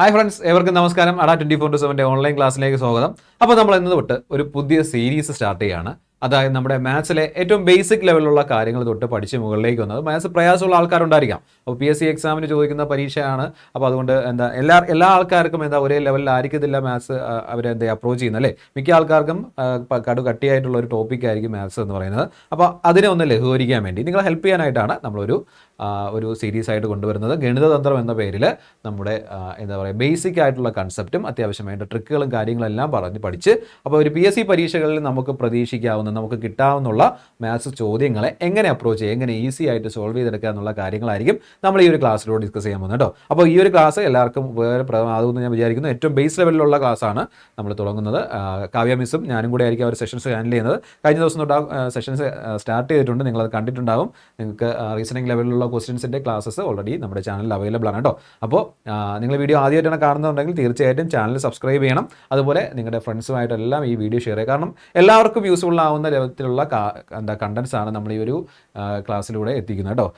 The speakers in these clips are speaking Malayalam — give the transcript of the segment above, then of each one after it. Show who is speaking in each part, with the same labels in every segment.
Speaker 1: ഹായ് ഫ്രണ്ട്സ് ഏവർക്കും നമസ്കാരം. അടാ ട്വന്റി ഫോർ ടു സെവന്റെ ഓൺലൈൻ ക്ലാസ്സിലേക്ക് സ്വാഗതം. അപ്പോൾ നമ്മൾ ഇന്ന് തൊട്ട് ഒരു പുതിയ സീരീസ് സ്റ്റാർട്ട് ചെയ്യാണ്. അതായത് നമ്മുടെ മാത്സിലെ ഏറ്റവും ബേസിക് ലെവലിലുള്ള കാര്യങ്ങൾ തൊട്ട് പഠിച്ച് മുകളിലേക്ക് വന്നത് മാത്സ് പ്രയാസമുള്ള ആൾക്കാരുണ്ടായിരിക്കാം. അപ്പോൾ പി എസ് സി എക്സാമിന് ചോദിക്കുന്ന പരീക്ഷയാണ്. അപ്പോൾ അതുകൊണ്ട് എന്താ എല്ലാ എല്ലാ ആൾക്കാർക്കും എന്താ ഒരേ ലെവലിലായിരിക്കത്തില്ല മാത്സ് അവരെ എന്താ അപ്രോച്ച് ചെയ്യുന്നത് അല്ലേ? മിക്ക ആൾക്കാർക്കും കടു കട്ടിയായിട്ടുള്ള ഒരു ടോപ്പിക് ആയിരിക്കും മാത്സ് എന്ന് പറയുന്നത്. അപ്പോൾ അതിനെ ഒന്ന് ലഘൂകരിക്കാൻ വേണ്ടി നിങ്ങളെ ഹെൽപ്പ് ചെയ്യാനായിട്ടാണ് നമ്മളൊരു ഒരു സീരീസ് ആയിട്ട് കൊണ്ടുവരുന്നത്. ഗണിതതന്ത്രം എന്ന പേരിൽ നമ്മുടെ എന്താ പറയുക ബേസിക് ആയിട്ടുള്ള കൺസെപ്റ്റും അത്യാവശ്യം വേണ്ട ട്രിക്കുകളും കാര്യങ്ങളെല്ലാം പറഞ്ഞ് പഠിച്ച് അപ്പോൾ ഒരു പി എസ് സി പരീക്ഷകളിൽ നമുക്ക് പ്രതീക്ഷിക്കാവുന്ന നമുക്ക് കിട്ടാവുന്നുള്ള മാത്സ് ചോദ്യങ്ങളെ എങ്ങനെ അപ്രോച്ച് ചെയ്യുക എങ്ങനെ ഈസി ആയിട്ട് സോൾവ് ചെയ്തെടുക്കുക എന്നുള്ള കാര്യങ്ങളായിരിക്കും നമ്മൾ ഈ ഒരു ക്ലാസ്സിലൂടെ ഡിസ്കസ് ചെയ്യാൻ പോകുന്നത് കേട്ടോ. അപ്പോൾ ഈ ഒരു ക്ലാസ് എല്ലാവർക്കും വേറെ പ്രധാനമാകുമെന്ന് ഞാൻ വിചാരിക്കുന്നു. ഏറ്റവും ബേസ് ലെവലിലുള്ള ക്ലാസ്സാണ് നമ്മൾ തുടങ്ങുന്നത്. കാവ്യ മിസ്സും ഞാനും കൂടെ ആയിരിക്കും ഒരു സെഷൻസ് ഹാൻഡിൽ ചെയ്യുന്നത്. കഴിഞ്ഞ ദിവസം തൊട്ട് സെഷൻസ് സ്റ്റാർട്ട് ചെയ്തിട്ടുണ്ട്. നിങ്ങളത് കണ്ടിട്ടുണ്ടാകും. നിങ്ങൾക്ക് റീസണിങ് ലെവലിലുള്ള ക്വസ്റ്റ്യൻസിന്റെ ക്ലാസ്സസ് ഓൾറെഡി നമ്മുടെ ചാനലിൽ അവൈലബിൾ ആണ് കേട്ടോ. അപ്പോൾ നിങ്ങൾ വീഡിയോ ആദ്യമായിട്ടാണ് കാണുന്നുണ്ടെങ്കിൽ തീർച്ചയായിട്ടും ചാനൽ സബ്സ്ക്രൈബ് ചെയ്യണം. അതുപോലെ നിങ്ങളുടെ ഫ്രണ്ട്സുമായിട്ടെല്ലാം ഈ വീഡിയോ ഷെയർ ചെയ്യുക. കാരണം എല്ലാവർക്കും യൂസ്ഫുൾ ആവുന്ന ലെവത്തിലുള്ള തരത്തിലുള്ള എന്താ കണ്ടൻസ് ആണ് നമ്മൾ ഈ ഒരു ക്ലാസ്സിലൂടെ എത്തിക്കുന്നത് കേട്ടോ.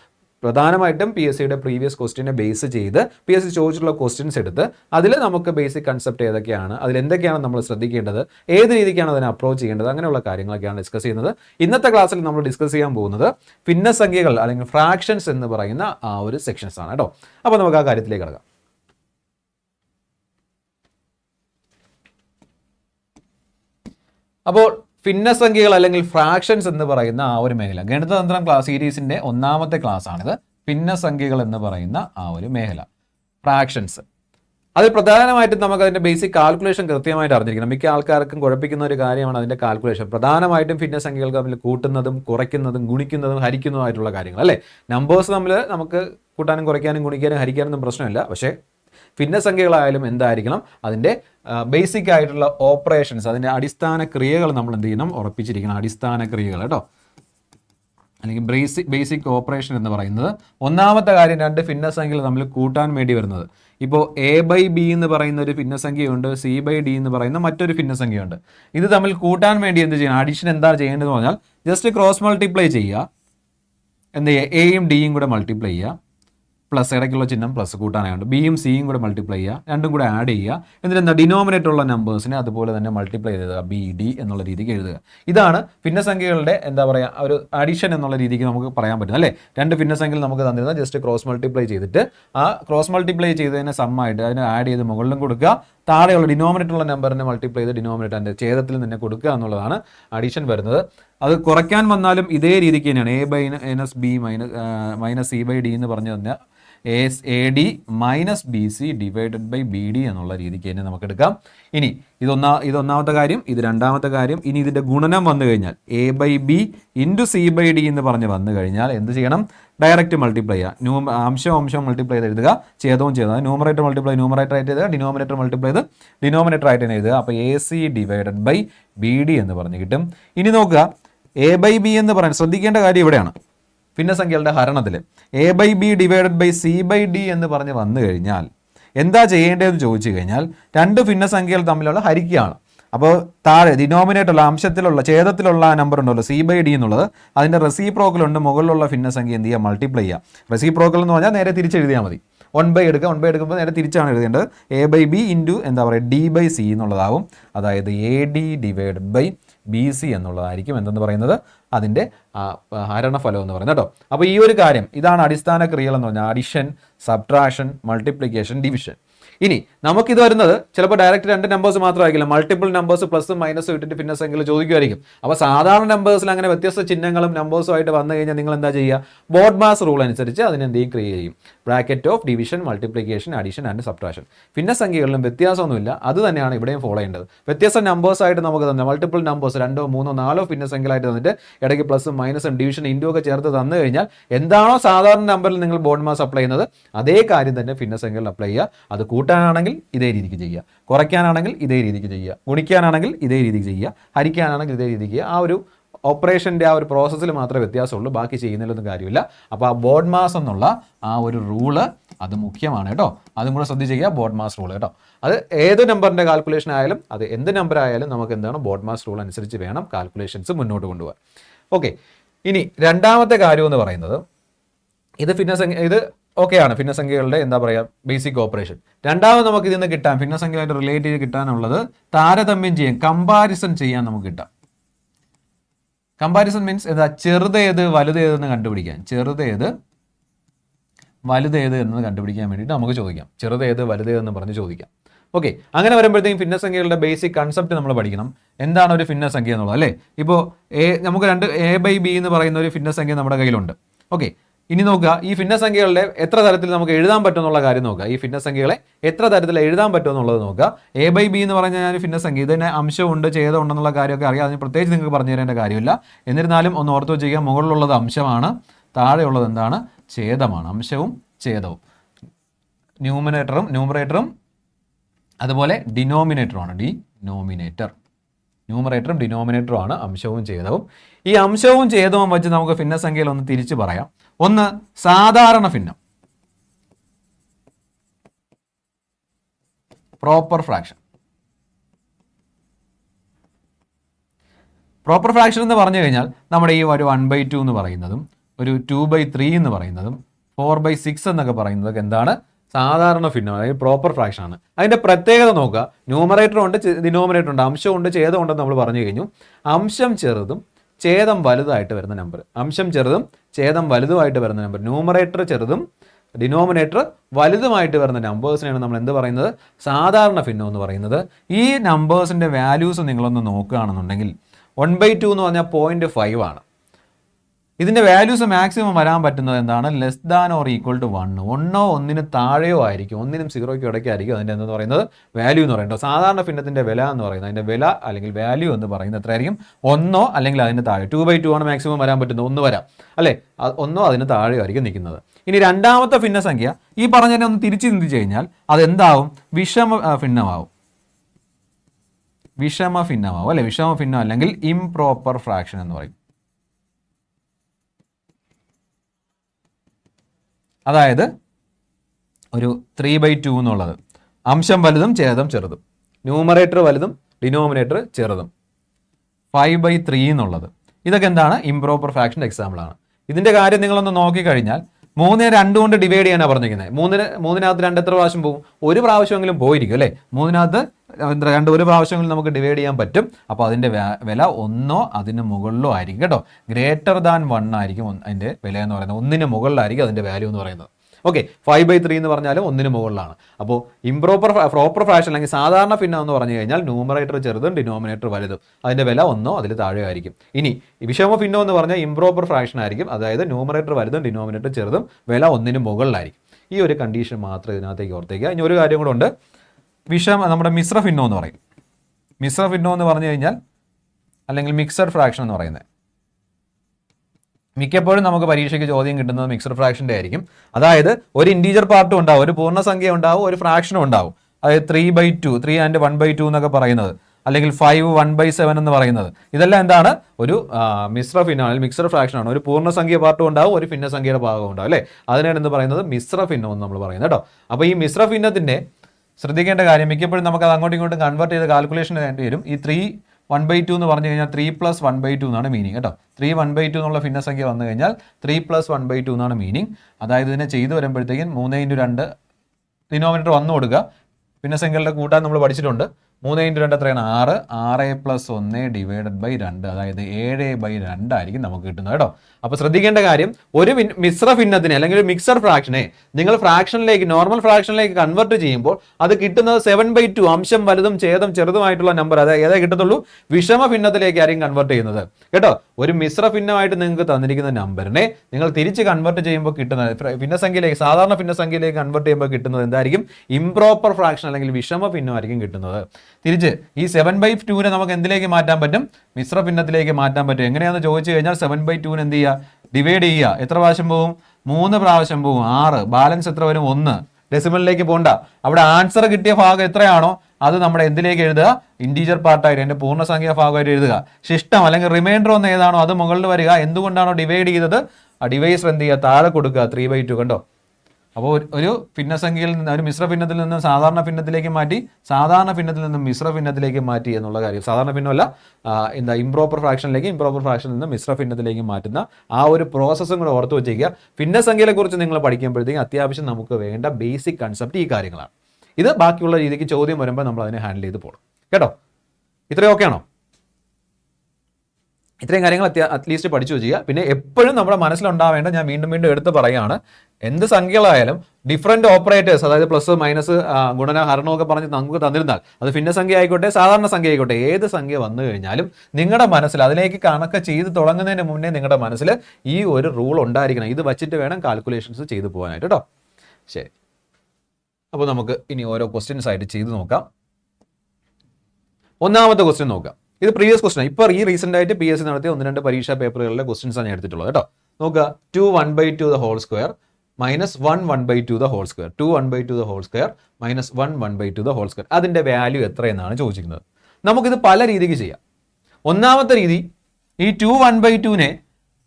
Speaker 1: പ്രധാനമായിട്ടും പി എസ് സിയുടെ പ്രീവിയസ് ക്വസ്റ്റിനെ ബേസ് ചെയ്ത് പി എസ് സി ചോദിച്ചിട്ടുള്ള ക്വസ്റ്റ്യൻസ് എടുത്ത് അതിൽ നമുക്ക് ബേസിക് കൺസെപ്റ്റ് ഏതൊക്കെയാണ് അതിൽ എന്തൊക്കെയാണ് നമ്മൾ ശ്രദ്ധിക്കേണ്ടത് ഏത് രീതിക്കാണ് അതിനെ അപ്രോച്ച് ചെയ്യേണ്ടത് അങ്ങനെയുള്ള കാര്യങ്ങളൊക്കെയാണ് ഡിസ്കസ് ചെയ്യുന്നത്. ഇന്നത്തെ ക്ലാസ്സിൽ നമ്മൾ ഡിസ്കസ് ചെയ്യാൻ പോകുന്നത് ഭിന്നസംഖ്യകൾ അല്ലെങ്കിൽ ഫ്രാക്ഷൻസ് എന്ന് പറയുന്ന ആ ഒരു സെക്ഷൻസ് ആണ് കേട്ടോ. അപ്പോൾ നമുക്ക് ആ കാര്യത്തിലേക്ക് കിടക്കാം. അപ്പോൾ ഭിന്നസംഖ്യകൾ അല്ലെങ്കിൽ ഫ്രാക്ഷൻസ് എന്ന് പറയുന്ന ആ ഒരു മേഖല. ഗണിതതന്ത്രം ക്ലാസ് സീരീസിന്റെ ഒന്നാമത്തെ ക്ലാസ് ആണിത്. ഭിന്നസംഖ്യകൾ എന്ന് പറയുന്ന ആ ഒരു മേഖല. ഫ്രാക്ഷൻസ് അതിൽ പ്രധാനമായിട്ടും നമുക്ക് അതിന്റെ ബേസിക് കാൽക്കുലേഷൻ കൃത്യമായിട്ട് അറിഞ്ഞിരിക്കണം. മിക്ക ആൾക്കാർക്കും കുഴപ്പിക്കുന്ന ഒരു കാര്യമാണ് അതിന്റെ കാൽക്കുലേഷൻ പ്രധാനമായിട്ടും ഭിന്നസംഖ്യകൾ തമ്മിൽ കൂട്ടുന്നതും കുറയ്ക്കുന്നതും ഗുണിക്കുന്നതും ഹരിക്കുന്നതുമായിട്ടുള്ള കാര്യങ്ങൾ അല്ലേ നമ്പേഴ്സ് തമ്മിൽ നമുക്ക് കൂട്ടാനും കുറയ്ക്കാനും ഗുണിക്കാനും ഹരിക്കാനൊന്നും പ്രശ്നമില്ല. പക്ഷേ ഭിന്നസംഖ്യകളായാലും എന്തായിരിക്കണം? അതിന്റെ ബേസിക് ആയിട്ടുള്ള ഓപ്പറേഷൻസ് അതിന്റെ അടിസ്ഥാന ക്രിയകൾ നമ്മൾ എന്ത് ചെയ്യണം? ഉറപ്പിച്ചിരിക്കണം. അടിസ്ഥാന ക്രിയകൾ കേട്ടോ. അല്ലെങ്കിൽ ബേസിക് ബേസിക് ഓപ്പറേഷൻ എന്ന് പറയുന്നത് ഒന്നാമത്തെ കാര്യം രണ്ട് ഭിന്നസംഖ്യകൾ നമ്മൾ കൂട്ടാൻ വേണ്ടി വരുന്നത്. ഇപ്പോൾ എ ബൈ ബി എന്ന് പറയുന്ന ഒരു ഭിന്നസംഖ്യയുണ്ട് സി ബൈ ഡി എന്ന് പറയുന്ന മറ്റൊരു ഭിന്നസംഖ്യയുണ്ട്. ഇത് തമ്മിൽ കൂട്ടാൻ വേണ്ടി എന്ത് ചെയ്യണം? അഡീഷൻ എന്താ ചെയ്യേണ്ടതെന്ന് പറഞ്ഞാൽ ജസ്റ്റ് ക്രോസ് മൾട്ടിപ്ലൈ ചെയ്യുക. എന്ത് ചെയ്യുക? എയും ഡിയും കൂടെ മൾട്ടിപ്ലൈ ചെയ്യുക. പ്ലസ് ഇടയ്ക്കുള്ള ചിഹ്നം പ്ലസ് കൂട്ടാനായുണ്ട് ബിയും സിയും കൂടെ മൾട്ടിപ്ലൈ ചെയ്യുക രണ്ടും കൂടെ ആഡ് ചെയ്യുക. എന്നിട്ട് എന്താ ഡിനോമിനേറ്റർ ഉള്ള നമ്പേഴ്സിനെ അതുപോലെ തന്നെ മൾട്ടിപ്ലൈ ചെയ്തുക ബി ഡി എന്നുള്ള രീതിക്ക് എഴുതുക. ഇതാണ് ഭിന്നസംഖ്യകളുടെ എന്താ പറയുക ഒരു അഡീഷൻ എന്നുള്ള രീതിക്ക് നമുക്ക് പറയാൻ പറ്റും അല്ലേ? രണ്ട് ഭിന്നസംഖ്യകൾ നമുക്ക് തന്നിരുന്നത് ജസ്റ്റ് ക്രോസ് മൾട്ടിപ്ലൈ ചെയ്തിട്ട് ആ ക്രോസ് മൾട്ടിപ്ലൈ ചെയ്തതിനെ സമ്മായിട്ട് അതിനെ ആഡ് ചെയ്ത് മുകളിലും കൊടുക്കുക. താഴെയുള്ള ഡിനോമിനേറ്റർ ഉള്ള നമ്പറിനെ മൾട്ടിപ്ലൈ ചെയ്ത് ഡിനോമിനേറ്റർ അതിന്റെ ഛേദത്തിൽ തന്നെ കൊടുക്കുക എന്നുള്ളതാണ് അഡീഷൻ വരുന്നത്. അത് കുറയ്ക്കാൻ വന്നാലും ഇതേ രീതിക്ക് തന്നെയാണ്. A by minus B minus minus C by D എന്ന് പറഞ്ഞു തന്നെ A A D minus B C divided by B D എന്നുള്ള രീതിക്ക് തന്നെ നമുക്ക് എടുക്കാം. ഇനി ഇതൊന്നാ ഇതൊന്നാമത്തെ കാര്യം ഇത് രണ്ടാമത്തെ കാര്യം. ഇനി ഇതിന്റെ ഗുണനം വന്നു കഴിഞ്ഞാൽ A by B into C by D എന്ന് പറഞ്ഞ് വന്നു കഴിഞ്ഞാൽ എന്ത് ചെയ്യണം? ഡയറക്റ്റ് മൾട്ടിപ്ലൈ ചെയ്യുക. ന്യൂ അംശം അംശം മൾട്ടിപ്ലൈ ചെയ്ത് എഴുതുക. ഛേദവും ചെയ്തുക ന്യൂമറേറ്റർ മൾട്ടിപ്ലൈ ന്യൂമറേറ്റർ ആയിട്ട് എഴുതുക. ഡിനോമിനേറ്റർ മൾട്ടിപ്ലൈ ചെയ്ത് ഡിനോമിനേറ്റർ ആയിട്ട് തന്നെ എഴുതുക. അപ്പോൾ A C divided by B D എന്ന് പറഞ്ഞ് കിട്ടും. ഇനി നോക്കുക. എ ബൈ ബി എന്ന് പറയാൻ ശ്രദ്ധിക്കേണ്ട കാര്യം ഇവിടെയാണ്. ഭിന്നസംഖ്യകളുടെ ഹരണത്തിൽ A by B divided by C by D എന്ന് പറഞ്ഞ് വന്നു കഴിഞ്ഞാൽ എന്താ ചെയ്യേണ്ടതെന്ന് ചോദിച്ചു കഴിഞ്ഞാൽ രണ്ട് ഭിന്നസംഖ്യകൾ തമ്മിലുള്ള ഹരിക്കുകയാണ് അപ്പോൾ താഴെ ഡിനോമിനേറ്ററുള്ള അംശത്തിലുള്ള ഛേദത്തിലുള്ള ആ നമ്പർ ഉണ്ടല്ലോ സി ബൈ ഡി എന്നുള്ളത് അതിന്റെ റെസിപ്രോക്കലുണ്ട് മുകളിലുള്ള ഭിന്നസംഖ്യ എന്ത് ചെയ്യുക? മൾട്ടിപ്ലൈ ചെയ്യുക. റെസിപ്രോക്കൽ എന്ന് പറഞ്ഞാൽ നേരെ തിരിച്ചെഴുതിയാൽ മതി. വൺ ബൈ എടുക്കുക വൺ ബൈ എടുക്കുമ്പോൾ നേരെ തിരിച്ചാണ് എഴുതേണ്ടത്. എ ബൈ ബി ഇന്റു എന്താ പറയുക ഡി ബൈ സി എന്നുള്ളതാവും. അതായത് A D divide by B C എന്നുള്ളതായിരിക്കും എന്തെന്ന് പറയുന്നത്? അതിന്റെ ഹരണഫലം എന്ന് പറയുന്നത് കേട്ടോ. അപ്പോൾ ഈ ഒരു കാര്യം ഇതാണ് അടിസ്ഥാന ക്രിയകൾ എന്ന് പറഞ്ഞാൽ അഡിഷൻ സബ്ട്രാക്ഷൻ മൾട്ടിപ്ലിക്കേഷൻ ഡിവിഷൻ ഇനി നമുക്കിത് വരുന്നത് ചിലപ്പോൾ ഡയറക്റ്റ് രണ്ട് നമ്പേഴ്സ് മാത്രമായിരിക്കില്ല. മൾട്ടിപ്പിൾ നമ്പേഴ്സ് പ്ലസ് മൈനസ് ഇട്ടിട്ട് പിന്നെ സംഖ്യകൾ ചോദിക്കുമായിരിക്കും. അപ്പോൾ സാധാരണ നമ്പേഴ്സിൽ അങ്ങനെ വ്യത്യസ്ത ചിഹ്നങ്ങളും നമ്പേഴ്സും ആയിട്ട് വന്നു കഴിഞ്ഞാൽ നിങ്ങൾ എന്താ ചെയ്യുക? ബോർഡ് മാസ് റൂൾ അനുസരിച്ച് അതിന് എന്ത് ക്രിയേറ്റ് ചെയ്യും. Bracket of division multiplication addition and subtraction പിന്നെ സംഖ്യകളിലും വ്യത്യാസമൊന്നുമില്ല. അത് തന്നെയാണ് ഇവിടെയും ഫോളോ ചെയ്യേണ്ടത്. വ്യത്യസ്ത നമ്പേഴ്സ് ആയിട്ട് നമുക്ക് തന്നെ. മൾട്ടിപ്പിൾ നമ്പേഴ്സ് രണ്ടോ മൂന്നോ നാലോ പിന്നെ സംഖ്യകളായിട്ട് തന്നിട്ട് ഇടയ്ക്ക് പ്ലസും മൈനസും ഡിവിഷൻ ഇൻഡോ ഒക്കെ ചേർത്ത് തന്നു കഴിഞ്ഞാൽ എന്താണോ സാധാരണ നമ്പറിൽ നിങ്ങൾ ബോർഡ് മാസ് അപ്ലൈ ചെയ്യുന്നത് അതേ കാര്യം തന്നെ ഭിന്നസംഖ്യകളിൽ അപ്ലൈ ചെയ്യുക. അത് കൂട്ടാനാണെങ്കിൽ ഇതേ രീതിക്ക് ചെയ്യുക. കുറയ്ക്കാനാണെങ്കിൽ ഇതേ രീതിക്ക് ചെയ്യുക. ഗുണിക്കാനാണെങ്കിൽ ഇതേ രീതിക്ക് ചെയ്യുക. ഹരിക്കാനാണെങ്കിൽ ഇതേ രീതിക്ക് ചെയ്യുക. ആ ഒരു ഓപ്പറേഷന്റെ ആ ഒരു പ്രോസസ്സിൽ മാത്രമേ വ്യത്യാസമുള്ളൂ. ബാക്കി ചെയ്യുന്നതിലൊന്നും കാര്യമില്ല. അപ്പോൾ ആ ബോർഡ് മാസ് എന്നുള്ള ആ ഒരു റൂൾ അത് മുഖ്യമാണ് കേട്ടോ. അതും കൂടെ ശ്രദ്ധിച്ചിരിക്കുക ബോർഡ് മാസ് റൂൾ കേട്ടോ. അത് ഏത് നമ്പറിന്റെ കാൽക്കുലേഷൻ ആയാലും അത് എന്ത് നമ്പർ ആയാലും നമുക്ക് എന്താണ് ബോർഡ് മാസ് റൂൾ അനുസരിച്ച് വേണം കാൽക്കുലേഷൻസ് മുന്നോട്ട് കൊണ്ടുപോകാൻ. ഓക്കെ ഇനി രണ്ടാമത്തെ കാര്യം എന്ന് പറയുന്നത് ഇത് ഫിറ്റ്നസ് ഇത് ഓക്കെയാണ് ഭിന്നസംഖ്യകളുടെ എന്താ പറയുക ബേസിക് ഓപ്പറേഷൻ രണ്ടാമത് നമുക്ക് ഇതിൽ നിന്ന് കിട്ടാൻ ഭിന്നസംഖ്യയായിട്ട് റിലേറ്റ് ചെയ്ത് കിട്ടാനുള്ളത് താരതമ്യം ചെയ്യാൻ കമ്പാരിസൺ ചെയ്യാൻ നമുക്ക് കിട്ടാം. കമ്പാരിസൺ മീൻസ് എന്താ ചെറുതേത് വലുതേത് എന്ന് കണ്ടുപിടിക്കാൻ. ചെറുതേത് വലുതേത് എന്ന് കണ്ടുപിടിക്കാൻ വേണ്ടിയിട്ട് നമുക്ക് ചോദിക്കാം. ചെറുതേത് വലുതേത് എന്ന് പറഞ്ഞ് ചോദിക്കാം. ഓക്കെ അങ്ങനെ വരുമ്പോഴത്തേക്കും ഭിന്നസംഖ്യകളുടെ ബേസിക് കൺസെപ്റ്റ് നമ്മൾ പഠിക്കണം. എന്താണ് ഒരു ഭിന്നസംഖ്യ എന്നുള്ളത് അല്ലേ? ഇപ്പോൾ എ നമുക്ക് രണ്ട് എ ബൈ ബി എന്ന് പറയുന്ന ഒരു ഭിന്നസംഖ്യ നമ്മുടെ കയ്യിലുണ്ട്. ഓക്കെ ഇനി നോക്കുക ഈ ഭിന്നസംഖ്യകളുടെ എത്ര തരത്തിൽ നമുക്ക് എഴുതാൻ പറ്റും എന്നുള്ള കാര്യം നോക്കുക. ഈ ഭിന്നസംഖ്യകളെ എത്ര തരത്തിൽ എഴുതാൻ പറ്റും എന്നുള്ളത് നോക്കുക. എ ബൈ ബി എന്ന് പറഞ്ഞാൽ ഞാൻ ഭിന്നസംഖ്യ ഇതിന് അംശമുണ്ട് ഛേദമുണ്ടെന്നുള്ള കാര്യമൊക്കെ അറിയാം അതിന് പ്രത്യേകിച്ച് നിങ്ങൾക്ക് പറഞ്ഞു തരേണ്ട കാര്യമില്ല. എന്നിരുന്നാലും ഒന്ന് ഓർത്ത് വെച്ചിരിക്കുക മുകളിലുള്ളത് അംശമാണ് താഴെയുള്ളത് എന്താണ്? ഛേദമാണ് അംശവും ഛേദവും. ന്യൂമിനേറ്ററും ന്യൂമറേറ്ററും അതുപോലെ ഡിനോമിനേറ്ററുമാണ് ഡിനോമിനേറ്റർ ന്യൂമറേറ്ററും ഡിനോമിനേറ്ററും ആണ് അംശവും ഛേദവും. ഈ അംശവും ഛേദവും വെച്ച് നമുക്ക് ഭിന്നസംഖ്യയിൽ ഒന്ന് തിരിച്ചു പറയാം. ഒന്ന് സാധാരണ ഭിന്നം. പ്രോപ്പർ ഫ്രാക്ഷൻ പ്രോപ്പർ ഫ്രാക്ഷൻ എന്ന് പറഞ്ഞു കഴിഞ്ഞാൽ നമ്മുടെ ഈ ഒരു വൺ ബൈ ടു എന്ന് പറയുന്നതും ഒരു ടു ബൈ ത്രീ എന്ന് പറയുന്നതും ഫോർ ബൈ സിക്സ് എന്നൊക്കെ പറയുന്നതൊക്കെ എന്താണ്? സാധാരണ ഭിന്നം അതായത് പ്രോപ്പർ ഫ്രാക്ഷൻ ആണ്. അതിന്റെ പ്രത്യേകത നോക്കുക. ന്യൂമറേറ്റർ ഉണ്ട് ഡിനോമിനേറ്റർ ഉണ്ട് അംശം ഉണ്ട് ഛേദം നമ്മൾ പറഞ്ഞു കഴിഞ്ഞു. അംശം ചെറുതും ഛേദം വലുതായിട്ട് വരുന്ന നമ്പർ അംശം ചെറുതും ഛേദം വലുതുമായിട്ട് വരുന്ന നമ്പർ ന്യൂമറേറ്റർ ചെറുതും ഡിനോമിനേറ്റർ വലുതുമായിട്ട് വരുന്ന നമ്പേഴ്സിനെയാണ് നമ്മൾ എന്ത് പറയുന്നത്? സാധാരണ ഫിന്നോ എന്ന് പറയുന്നത്. ഈ നമ്പേഴ്സിന്റെ വാല്യൂസ് നിങ്ങളൊന്ന് നോക്കുകയാണെന്നുണ്ടെങ്കിൽ വൺ ബൈ ടു എന്ന് പറഞ്ഞാൽ പോയിന്റ് ഫൈവ് ആണ്. ഇതിന്റെ വാല്യൂസ് മാക്സിമം വരാൻ പറ്റുന്നത് എന്താണ്? Less than or equal to one ഒന്നോ ഒന്നിന് താഴെയോ ആയിരിക്കും. ഒന്നിനും സീറോയ്ക്കും ഇടയ്ക്കായിരിക്കും അതിന്റെ എന്ന് പറയുന്നത് വാല്യൂ എന്ന് പറയുന്നത്. സാധാരണ ഭിന്നത്തിന്റെ വില എന്ന് പറയുന്നത് അതിന്റെ വില അല്ലെങ്കിൽ വാല്യൂ എന്ന് പറയുന്നത് എത്രയായിരിക്കും? ഒന്നോ അല്ലെങ്കിൽ അതിന് താഴെ. ടു ബൈ ടു ആണ് മാക്സിമം വരാൻ പറ്റുന്നത്. ഒന്ന് വരാം. അല്ലേ? ഒന്നോ അതിന് താഴെയോ ആയിരിക്കും നിൽക്കുന്നത്. ഇനി രണ്ടാമത്തെ ഭിന്നസംഖ്യ. ഈ പറഞ്ഞതിനെ ഒന്ന് തിരിച്ചു ചിന്തിച്ചു കഴിഞ്ഞാൽ അതെന്താവും? വിഷമ ഭിന്നമാവും. വിഷമ ഭിന്നമാവും. അല്ലെ? വിഷമ ഭിന്നം അല്ലെങ്കിൽ ഇംപ്രോപ്പർ ഫ്രാക്ഷൻ എന്ന് പറയും. അതായത് ഒരു ത്രീ ബൈ ടു എന്നുള്ളത്. അംശം വലുതും ഛേദം ചെറുതും. ന്യൂമറേറ്റർ വലുതും ഡിനോമിനേറ്റർ ചെറുതും. ഫൈവ് ബൈ ത്രീ എന്നുള്ളത്. ഇതൊക്കെ എന്താണ്? ഇംപ്രോപ്പർ ഫാക്ഷന്റെ എക്സാമ്പിളാണ് ഇതിന്റെ കാര്യം നിങ്ങളൊന്ന് നോക്കിക്കഴിഞ്ഞാൽ മൂന്നിനെ രണ്ട് കൊണ്ട് ഡിവൈഡ് ചെയ്യാനാണ് പറഞ്ഞിരിക്കുന്നത് മൂന്നിന് മൂന്നിനകത്ത് രണ്ട് എത്ര പ്രാവശ്യം പോകും? ഒരു പ്രാവശ്യമെങ്കിലും പോയിരിക്കും അല്ലേ? മൂന്നിനകത്ത് രണ്ട് ഒരു പ്രാവശ്യമെങ്കിലും നമുക്ക് ഡിവൈഡ് ചെയ്യാൻ പറ്റും. അപ്പോൾ അതിന്റെ വില ഒന്നോ അതിന് മുകളിലോ ആയിരിക്കും കേട്ടോ? ഗ്രേറ്റർ ദാൻ വൺ ആയിരിക്കും അതിന്റെ വില എന്ന് പറയുന്നത്. ഒന്നിന് മുകളിലായിരിക്കും അതിന്റെ വാല്യൂ എന്ന് പറയുന്നത്. ഓക്കെ ഫൈവ് ബൈ ത്രീ എന്ന് പറഞ്ഞാൽ ഒന്നിന് മുകളിലാണ്. അപ്പോൾ ഇംപ്രോപ്പർ പ്രോപ്പർ ഫ്രാക്ഷൻ അല്ലെങ്കിൽ സാധാരണ ഫിന്ന എന്ന് പറഞ്ഞു കഴിഞ്ഞാൽ ന്യൂമറേറ്റർ ചെറുതും ഡിനോമിനേറ്റർ വലുതും. അതിന്റെ വില ഒന്നോ അതിൽ താഴെ ആയിരിക്കും. ഇനി വിഷമ ഫിന്നോ എന്ന് പറഞ്ഞാൽ ഇംപ്രോപ്പർ ഫ്രാക്ഷൻ ആയിരിക്കും. അതായത് ന്യൂമറേറ്റർ വലുതും ഡിനോമിനേറ്റർ ചെറുതും വില ഒന്നിന് മുകളിലായിരിക്കും. ഈ ഒരു കണ്ടീഷൻ മാത്രം ഇതിനകത്തേക്ക് ഓർത്തേക്കുക ഇനി ഒരു കാര്യം കൂടെ ഉണ്ട്. വിഷമ നമ്മുടെ മിശ്ര ഫിന്നോ എന്ന് പറയും. മിശ്ര ഫിന്നോ എന്ന് പറഞ്ഞു കഴിഞ്ഞാൽ അല്ലെങ്കിൽ മിക്സഡ് ഫ്രാക്ഷൻ എന്ന് പറയുന്നത്. മിക്കപ്പോഴും നമുക്ക് പരീക്ഷയ്ക്ക് ചോദ്യം കിട്ടുന്നത് മിക്സഡ് ഫ്രാക്ഷന്റെ ആയിരിക്കും. അതായത് ഒരു ഇന്റീജർ പാർട്ടും ഉണ്ടാവും ഒരു പൂർണസംഖ്യ ഉണ്ടാവും ഒരു ഫ്രാക്ഷനും ഉണ്ടാവും. അതായത് three by two three and one by two എന്നൊക്കെ പറയുന്നത്. അല്ലെങ്കിൽ ഫൈവ് വൺ ബൈ സെവൻ എന്ന് പറയുന്നത്. ഇതെല്ലാം എന്താണ്? ഒരു മിശ്ര ഭിന്നം അല്ലെങ്കിൽ മിക്സഡ് ഫ്രാക്ഷൻ ആണ്. ഒരു പൂർണസംഖ്യ പാർട്ടും ഉണ്ടാവും ഒരു ഭിന്നസംഖ്യയുടെ ഭാഗവും ഉണ്ടാവും അല്ലേ? അതിനാണ് എന്ത് പറയുന്നത്? മിശ്ര ഫിന്നോ എന്ന് നമ്മൾ പറയുന്നത് കേട്ടോ. അപ്പോൾ ഈ മിശ്ര ഫിന്നത്തിന്റെ ശ്രദ്ധിക്കേണ്ട കാര്യം മിക്കപ്പോഴും നമുക്ക് അത് അങ്ങോട്ടും ഇങ്ങോട്ടും കൺവേർട്ട് ചെയ്ത് കാൽക്കുലേഷൻ വേണ്ടി വരും. ഈ ത്രീ വൺ ബൈ ടു എന്ന് പറഞ്ഞു കഴിഞ്ഞാൽ three plus one by two എന്നാണ് മീനിങ് കേട്ടോ. ത്രീ വൺ ബൈ ടു എന്നുള്ള ഭിന്നസംഖ്യ വന്നു കഴിഞ്ഞാൽ three plus one by two എന്നാണ് മീനിങ് അതായത് ഇതിനെ ചെയ്തു വരുമ്പോഴത്തേക്കും മൂന്ന് ഇന്റു രണ്ട് ഡിനോമിനേറ്റർ വന്നു കൊടുക്കുക. ഭിന്നസംഖ്യകളുടെ കൂട്ടാൻ നമ്മൾ പഠിച്ചിട്ടുണ്ട്. മൂന്ന് ഇന്റു രണ്ട് എത്രയാണ്? ആറ്. ആറ് പ്ലസ് ഒന്ന് ഡിവൈഡഡ് ബൈ രണ്ട്. അതായത് ഏഴ് ബൈ രണ്ടായിരിക്കും നമുക്ക് കിട്ടുന്നത് കേട്ടോ. അപ്പോൾ ശ്രദ്ധിക്കേണ്ട കാര്യം ഒരു മിശ്ര ഭിന്നത്തിനെ അല്ലെങ്കിൽ ഒരു മിക്സഡ് ഫ്രാക്ഷനെ നിങ്ങൾ ഫ്രാക്ഷനിലേക്ക് നോർമൽ ഫ്രാക്ഷനിലേക്ക് കൺവേർട്ട് ചെയ്യുമ്പോൾ അത് കിട്ടുന്നത് സെവൻ ബൈ ടു അംശം വലുതും ഛേദം ചെറുതുമായിട്ടുള്ള നമ്പർ അതായത് ഏതേ കിട്ടത്തുള്ളൂ? വിഷമ ഭിന്നത്തിലേക്ക് ആരെയും കൺവേർട്ട് ചെയ്യുന്നത്. കേട്ടോ? ഒരു മിശ്ര ഭിന്നമായിട്ട് നിങ്ങൾക്ക് തന്നിരിക്കുന്ന നമ്പറിനെ നിങ്ങൾ തിരിച്ച് കൺവേർട്ട് ചെയ്യുമ്പോൾ കിട്ടുന്നത് ഭിന്നസംഖ്യയിലേക്ക് സാധാരണ ഭിന്നസംഖ്യയിലേക്ക് കൺവേർട്ട് ചെയ്യുമ്പോൾ കിട്ടുന്നത് എന്തായിരിക്കും? ഇംപ്രോപ്പർ ഫ്രാക്ഷൻ അല്ലെങ്കിൽ വിഷമ ഭിന്നമായിരിക്കും കിട്ടുന്നത്. തിരിച്ച് ഈ സെവൻ ബൈ ടുവിനെ നമുക്ക് എന്തിലേക്ക് മാറ്റാൻ പറ്റും? മിശ്ര ഭിന്നത്തിലേക്ക് മാറ്റാൻ പറ്റും. എങ്ങനെയാണെന്ന് ചോദിച്ചു കഴിഞ്ഞാൽ സെവൻ ബൈ ടുവിന് എന്ത് ചെയ്യുക ഡിവൈഡ് ചെയ്യുക. എത്ര പ്രാവശ്യം പോകും മൂന്ന് പ്രാവശ്യം പോകും ആറ്. ബാലൻസ് എത്ര വരും? ഒന്ന്. ഡെസിമലിലേക്ക് പോകണ്ട അവിടെ ആൻസർ കിട്ടിയ ഭാഗം എത്രയാണോ അത് നമ്മുടെ എന്തിലേക്ക് എഴുതുക? ഇന്റീജർ പാർട്ടായിട്ട് എന്റെ പൂർണസംഖ്യ ഭാഗമായിട്ട് എഴുതുക. ശിഷ്ടം അല്ലെങ്കിൽ റിമൈൻഡർ ഒന്ന് ഏതാണോ അത് മുകളിൽ വരിക. എന്തുകൊണ്ടാണോ ഡിവൈഡ് ചെയ്തത്? ആ ഡിവൈസ് എന്ത് ചെയ്യുക? താഴെ കൊടുക്കുക. ത്രീ ബൈ ടു കണ്ടോ? അപ്പോൾ ഒരു- ഭിന്നസംഖ്യയിൽ നിന്ന് ഒരു മിശ്ര ഭിന്നത്തിൽ നിന്ന് സാധാരണ ഭിന്നത്തിലേക്ക് മാറ്റി സാധാരണ ഭിന്നത്തിൽ നിന്ന് മിശ്ര ഭിന്നത്തിലേക്ക് മാറ്റി എന്നുള്ള കാര്യം. സാധാരണ ഭിന്നമല്ല എന്താ ഇംപ്രോപ്പർ ഫ്രാക്ഷനിലേക്ക് ഇംപ്രോപ്പർ ഫ്രാക്ഷനിൽ നിന്ന് മിശ്ര ഭിന്നത്തിലേക്ക് മാറ്റുന്ന ആ ഒരു പ്രോസസ്സും കൂടെ ഓർത്ത് വെച്ചേക്കുക ഭിന്നസംഖ്യയെക്കുറിച്ച് നിങ്ങൾ പഠിക്കുമ്പോഴത്തേക്കും അത്യാവശ്യം നമുക്ക് വേണ്ട ബേസിക് കൺസെപ്റ്റ് ഈ കാര്യങ്ങളാണ്. ഇത് ബാക്കിയുള്ള രീതിക്ക് ചോദ്യം വരുമ്പോൾ നമ്മൾ അതിനെ ഹാൻഡിൽ ചെയ്ത് പോകണം കേട്ടോ? ഇത്രയും ഓക്കെ ആണോ? ഇത്രയും കാര്യങ്ങൾ അറ്റ്ലീസ്റ്റ് പഠിച്ചു ചെയ്യുക. പിന്നെ എപ്പോഴും നമ്മുടെ മനസ്സിലുണ്ടാവേണ്ട ഞാൻ വീണ്ടും വീണ്ടും എടുത്ത് പറയുകയാണ് എന്ത് സംഖ്യകളായാലും ഡിഫറെന്റ് ഓപ്പറേറ്റേഴ്സ് അതായത് പ്ലസ് മൈനസ് ഗുണന ഹരണം ഒക്കെ പറഞ്ഞ് നമുക്ക് തന്നിരുന്നാൽ അത് ഭിന്നസംഖ്യ ആയിക്കോട്ടെ സാധാരണ സംഖ്യ ആയിക്കോട്ടെ ഏത് സംഖ്യ വന്നു കഴിഞ്ഞാലും നിങ്ങളുടെ മനസ്സിൽ അതിലേക്ക് കണക്ക് ചെയ്ത് തുടങ്ങുന്നതിന് മുന്നേ നിങ്ങളുടെ മനസ്സിൽ ഈ ഒരു റൂൾ ഉണ്ടായിരിക്കണം. ഇത് വച്ചിട്ട് വേണം കാൽക്കുലേഷൻസ് ചെയ്തു പോകാനായിട്ട് കേട്ടോ ശരി. അപ്പോൾ നമുക്ക് ഇനി ഓരോ ക്വസ്റ്റ്യൻസ് ആയിട്ട് ചെയ്ത് നോക്കാം. ഒന്നാമത്തെ ക്വസ്റ്റ്യൻ നോക്കാം. ഇത് പ്രീവിയസ് ക്വസ്റ്റൻ ഇപ്പോൾ ഈ റീസെന്റ് ആയിട്ട് പി എസ് നടത്തിയ ഒന്ന് രണ്ട് പരീക്ഷാ പേപ്പറുകളിലെ ക്വസ്റ്റൻസ് ആണ് എടുത്തിട്ടുള്ളത് കേട്ടോ. നോക്കുക. Two one by two the whole square minus one one by two the whole square two one by two the whole square minus one one by two the whole square അതിന്റെ വാല്യൂ എത്രയെന്നാണ് ചോദിക്കുന്നത് നമുക്കിത് പല രീതിക്ക് ചെയ്യാം. ഒന്നാമത്തെ രീതി ഈ ടു വൺ ബൈ ടുവിനെ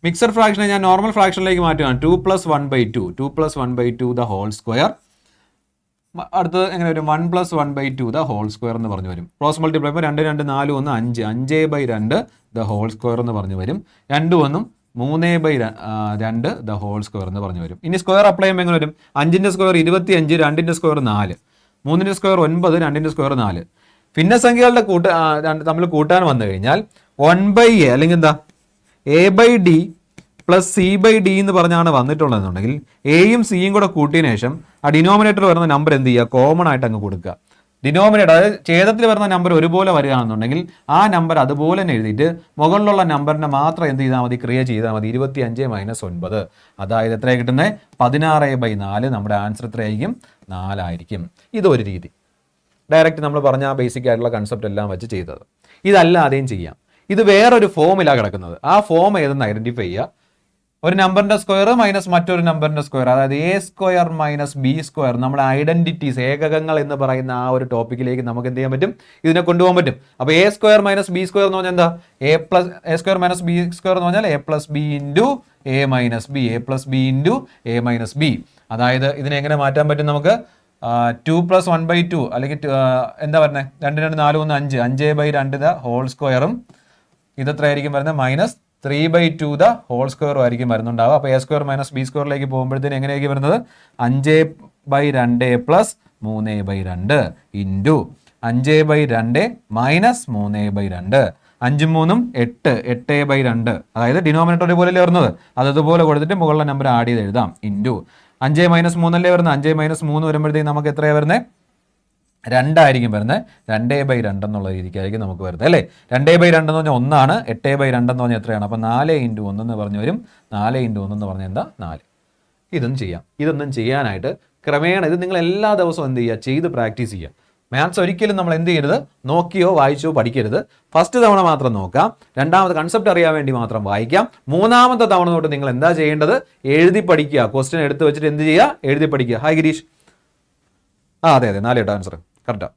Speaker 1: മിക്സഡ് ഫ്രാക്ഷനെ ഞാൻ നോർമൽ ഫ്രാക്ഷനിലേക്ക് മാറ്റുകയാണ്. Two plus one by two two plus one by two the whole square അടുത്തത് എങ്ങനെ വരും? One plus one by two the whole square എന്ന് പറഞ്ഞു വരും. ക്രോസ് മൾട്ടിപ്ലൈ ഇപ്പോൾ രണ്ട് രണ്ട് നാല് ഒന്ന് അഞ്ച്. അഞ്ച് ബൈ രണ്ട് ദ ഹോൾ സ്ക്വയർ എന്ന് പറഞ്ഞു വരും. രണ്ട് ഒന്നും മൂന്ന് ബൈ രണ്ട് ദ ഹോൾ സ്ക്വയർ എന്ന് പറഞ്ഞു വരും. ഇനി സ്ക്വയർ അപ്ലൈ ചെയ്യുമ്പോൾ എങ്ങനെ വരും? അഞ്ചിന്റെ സ്ക്വയർ ഇരുപത്തി അഞ്ച് രണ്ടിന്റെ സ്ക്വയർ നാല്. മൂന്നിന്റെ സ്ക്വയർ ഒൻപത് രണ്ടിന്റെ സ്ക്വയർ നാല്. ഭിന്നസംഖ്യകളുടെ കൂട്ട തമ്മിൽ കൂട്ടാൻ വന്നു കഴിഞ്ഞാൽ വൺ ബൈ എ അല്ലെങ്കിൽ എന്താ? A by D plus C by D എന്ന് പറഞ്ഞാണ് വന്നിട്ടുള്ളതെന്നുണ്ടെങ്കിൽ എയും സിയും കൂടെ കൂട്ടിയതിനു ശേഷം ആ ഡിനോമിനേറ്റർ വരുന്ന നമ്പർ എന്ത് ചെയ്യുക? കോമൺ ആയിട്ട് അങ്ങ് കൊടുക്കുക. ഡിനോമിനേറ്റർ അതായത് ഛേദത്തിൽ വരുന്ന നമ്പർ ഒരുപോലെ വരികയാണെന്നുണ്ടെങ്കിൽ ആ നമ്പർ അതുപോലെ തന്നെ എഴുതിയിട്ട് മുകളിലുള്ള നമ്പറിനെ മാത്രം എന്ത് ചെയ്താൽ മതി? ക്രിയ ചെയ്താൽ മതി. ഇരുപത്തി അഞ്ച് മൈനസ് ഒൻപത്. അതായത് എത്രയാണ് കിട്ടുന്നത്? പതിനാറ് ബൈ നാല് നമ്മുടെ ആൻസർ എത്രയായിരിക്കും? നാലായിരിക്കും. ഇതൊരു രീതി. ഡയറക്റ്റ് നമ്മൾ പറഞ്ഞ ആ ബേസിക് ആയിട്ടുള്ള കൺസെപ്റ്റ് എല്ലാം വെച്ച് ചെയ്തത്. ഇതല്ലാതെയും ചെയ്യാം. ഇത് വേറൊരു ഫോമിലാണ് കിടക്കുന്നത്. ആ ഫോം ഏതെന്ന് ഐഡന്റിഫൈ ചെയ്യുക. ഒരു നമ്പറിന്റെ സ്ക്വയർ മൈനസ് മറ്റൊരു നമ്പറിന്റെ സ്ക്വയർ അതായത് A square minus B square നമ്മുടെ ഐഡന്റിറ്റീസ് ഏകകങ്ങൾ എന്ന് പറയുന്ന ആ ഒരു ടോപ്പിക്കിലേക്ക് നമുക്ക് എന്ത് ചെയ്യാൻ പറ്റും? ഇതിനെ കൊണ്ടുപോകാൻ പറ്റും. അപ്പോൾ A square minus B square എന്ന് പറഞ്ഞാൽ എന്താ? A plus A square minus B square എന്ന് പറഞ്ഞാൽ A plus B into A minus B A plus B into A minus B അതായത് ഇതിനെ എങ്ങനെ മാറ്റാൻ പറ്റും നമുക്ക്? Two plus one by two അല്ലെങ്കിൽ എന്താ പറയുന്നത് രണ്ട് രണ്ട് നാല് ഒന്ന് അഞ്ച്. അഞ്ച് ബൈ രണ്ട് ദ ഹോൾ സ്ക്വയറും ഇതെത്രയായിരിക്കും പറയുന്നത് minus three by two the whole സ്ക്വയറും ആയിരിക്കും വരുന്നുണ്ടാവുക. അപ്പോൾ എ സ്ക്വയർ മൈനസ് ബി സ്ക്വയറിലേക്ക് പോകുമ്പോഴത്തേന് എങ്ങനെയായിരിക്കും വരുന്നത്? അഞ്ച് ബൈ രണ്ട് പ്ലസ് മൂന്ന് ബൈ രണ്ട് ഇന്റു അഞ്ച് ബൈ രണ്ട് മൈനസ് മൂന്ന് ബൈ രണ്ട്. അഞ്ചും മൂന്നും എട്ട് എട്ട് ബൈ രണ്ട്. അതായത് ഡിനോമിനേറ്റർ ഒരുപോലെ വരുന്നത്? അത് അതുപോലെ കൊടുത്തിട്ട് മുകളിലെ നമ്പർ ആഡ് ചെയ്ത് എഴുതാം. ഇന്റു അഞ്ച് മൈനസ് മൂന്നല്ലേ വരുന്നത്? അഞ്ച് മൈനസ് മൂന്ന് വരുമ്പോഴത്തേക്ക് നമുക്ക് എത്രയാണ് വരുന്നത്? രണ്ടായിരിക്കും വരുന്നത്. രണ്ടേ ബൈ രണ്ടെന്നുള്ള രീതിക്കായിരിക്കും നമുക്ക് വരുന്നത് അല്ലേ? രണ്ടേ ബൈ രണ്ടെന്ന് പറഞ്ഞാൽ ഒന്നാണ് എട്ടേ ബൈ രണ്ടെന്ന് പറഞ്ഞാൽ എത്രയാണ്? അപ്പോൾ നാല് ഇന്റു ഒന്നെന്ന് പറഞ്ഞു വരും. നാല് ഇന്റു ഒന്നെന്ന് പറഞ്ഞാൽ എന്താ? നാല്. ഇതും ചെയ്യാം. ഇതൊന്നും ചെയ്യാനായിട്ട് ക്രമേണ ഇത് നിങ്ങൾ എല്ലാ ദിവസവും എന്ത് ചെയ്യുക? ചെയ്ത് പ്രാക്ടീസ് ചെയ്യുക. മാത്സ് ഒരിക്കലും നമ്മൾ എന്ത് ചെയ്യരുത്? നോക്കിയോ വായിച്ചോ പഠിക്കരുത്. ഫസ്റ്റ് തവണ മാത്രം നോക്കാം. രണ്ടാമത്തെ കൺസെപ്റ്റ് അറിയാൻ വേണ്ടി മാത്രം വായിക്കാം. മൂന്നാമത്തെ തവണ തൊട്ട് നിങ്ങൾ എന്താ ചെയ്യേണ്ടത്? എഴുതി പഠിക്കുക. ക്വസ്റ്റ്യൻ എടുത്ത് വെച്ചിട്ട് എന്ത് ചെയ്യുക? എഴുതി പഠിക്കുക. ഹായ് ഗിരീഷ് ആ അതെ അതെ. നാല് കേട്ടോ ആൻസർ കറക്റ്റാ.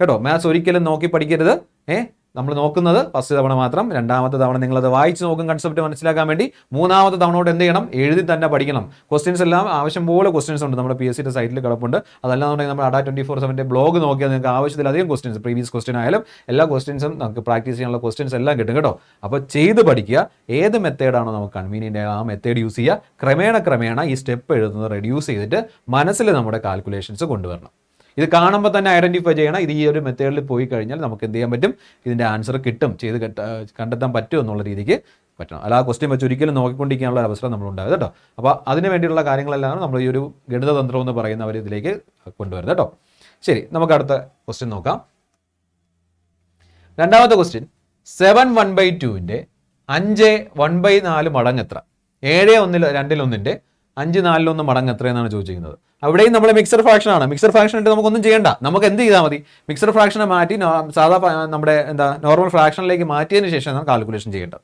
Speaker 1: കേട്ടോ? മാത്സ് ഒരിക്കലും നോക്കി പഠിക്കരുത്. ഏഹ് നമ്മൾ നോക്കുന്നത് ഫസ്റ്റ് തവണ മാത്രം രണ്ടാമത്തെ തവണ നിങ്ങൾ അത് വായിച്ച് നോക്കും കൺസെപ്റ്റ് മനസ്സിലാക്കാൻ വേണ്ടി. മൂന്നാമത്തെ തവണയോട് എന്ത് ചെയ്യണം? എഴുതി തന്നെ പഠിക്കണം. ക്വസ്റ്റ്യൻസ് എല്ലാം ആവശ്യം പോലെ ക്വസ്റ്റ്യൻസ് ഉണ്ട്. നമ്മുടെ പി എസ് സിയുടെ സൈറ്റിൽ കിടപ്പുണ്ട്. അതല്ലാന്നുണ്ടെങ്കിൽ നമ്മൾ അഡാ ട്വന്റി ഫോർ സെവന്റെ ബ്ലോഗ് നോക്കിയാൽ നിങ്ങൾക്ക് ആവശ്യത്തിലധികം ക്വസ്റ്റ്യൻസ് പ്രീവിയസ് ക്വസ്റ്റ്യൻ ആയാലും എല്ലാ ക്വസ്റ്റ്യൻസും നമുക്ക് പ്രാക്ടീസ് ചെയ്യാനുള്ള ക്വസ്റ്റ്യൻസ് എല്ലാം കിട്ടും കേട്ടോ? അപ്പോൾ ചെയ്ത് പഠിക്കുക. ഏത് മെത്തേഡാണോ നമുക്ക് കൺവീനിയന്റ് ആ മെത്തേഡ് യൂസ് ചെയ്യുക. ക്രമേണ ക്രമേണ ഈ സ്റ്റെപ്പ് എഴുതുന്നത് റെഡ്യൂസ് ചെയ്തിട്ട് മനസ്സിൽ നമ്മുടെ കാൽക്കുലേഷൻസ് കൊണ്ടുവരണം. ഇത് കാണുമ്പോൾ തന്നെ ഐഡന്റിഫൈ ചെയ്യണം. ഇത് ഈ ഒരു മെത്തേഡിൽ പോയി കഴിഞ്ഞാൽ നമുക്ക് എന്ത് ചെയ്യാൻ പറ്റും? ഇതിന്റെ ആൻസർ കിട്ടും. ചെയ്ത് കണ്ടെത്താൻ പറ്റും എന്നുള്ള രീതിക്ക് പറ്റണം. അല്ല ആ ക്വസ്റ്റ്യൻ വെച്ച് ഒരിക്കലും നോക്കിക്കൊണ്ടിരിക്കാനുള്ള ഒരു അവസരം നമ്മൾ ഉണ്ടാകും കേട്ടോ. അപ്പോൾ അതിന് വേണ്ടിയുള്ള കാര്യങ്ങളെല്ലാം നമ്മൾ ഈ ഒരു ഗണിതതന്ത്രം എന്ന് പറയുന്നവർ ഇതിലേക്ക് കൊണ്ടുവരുന്നത് കേട്ടോ. ശരി നമുക്ക് അടുത്ത ക്വസ്റ്റ്യൻ നോക്കാം. രണ്ടാമത്തെ ക്വസ്റ്റ്യൻ സെവൻ വൺ ബൈ ടുവിന്റെ അഞ്ച് വൺ ബൈ നാല് മടങ്ങ് എത്ര? ഏഴ് ഒന്നിൽ രണ്ടിലൊന്നിന്റെ അഞ്ച് നാലിലൊന്ന് മടങ്ങ് എത്രയെന്നാണ് ചോദിച്ചിരിക്കുന്നത്. അവിടെയും നമ്മൾ മിക്സർ ഫ്രാക്ഷൻ ആണ്. മിക്സർ ഫ്രാക്ഷൻ ആയിട്ട് നമുക്കൊന്നും ചെയ്യണ്ട. നമുക്ക് എന്ത് ചെയ്താൽ മതി? മിക്സർ ഫ്രാക്ഷനെ മാറ്റി സാധാ നമ്മുടെ എന്താ നോർമൽ ഫ്രാക്ഷനിലേക്ക് മാറ്റിയതിന് ശേഷമാണ് കാൽക്കുലേഷൻ ചെയ്യേണ്ടത്.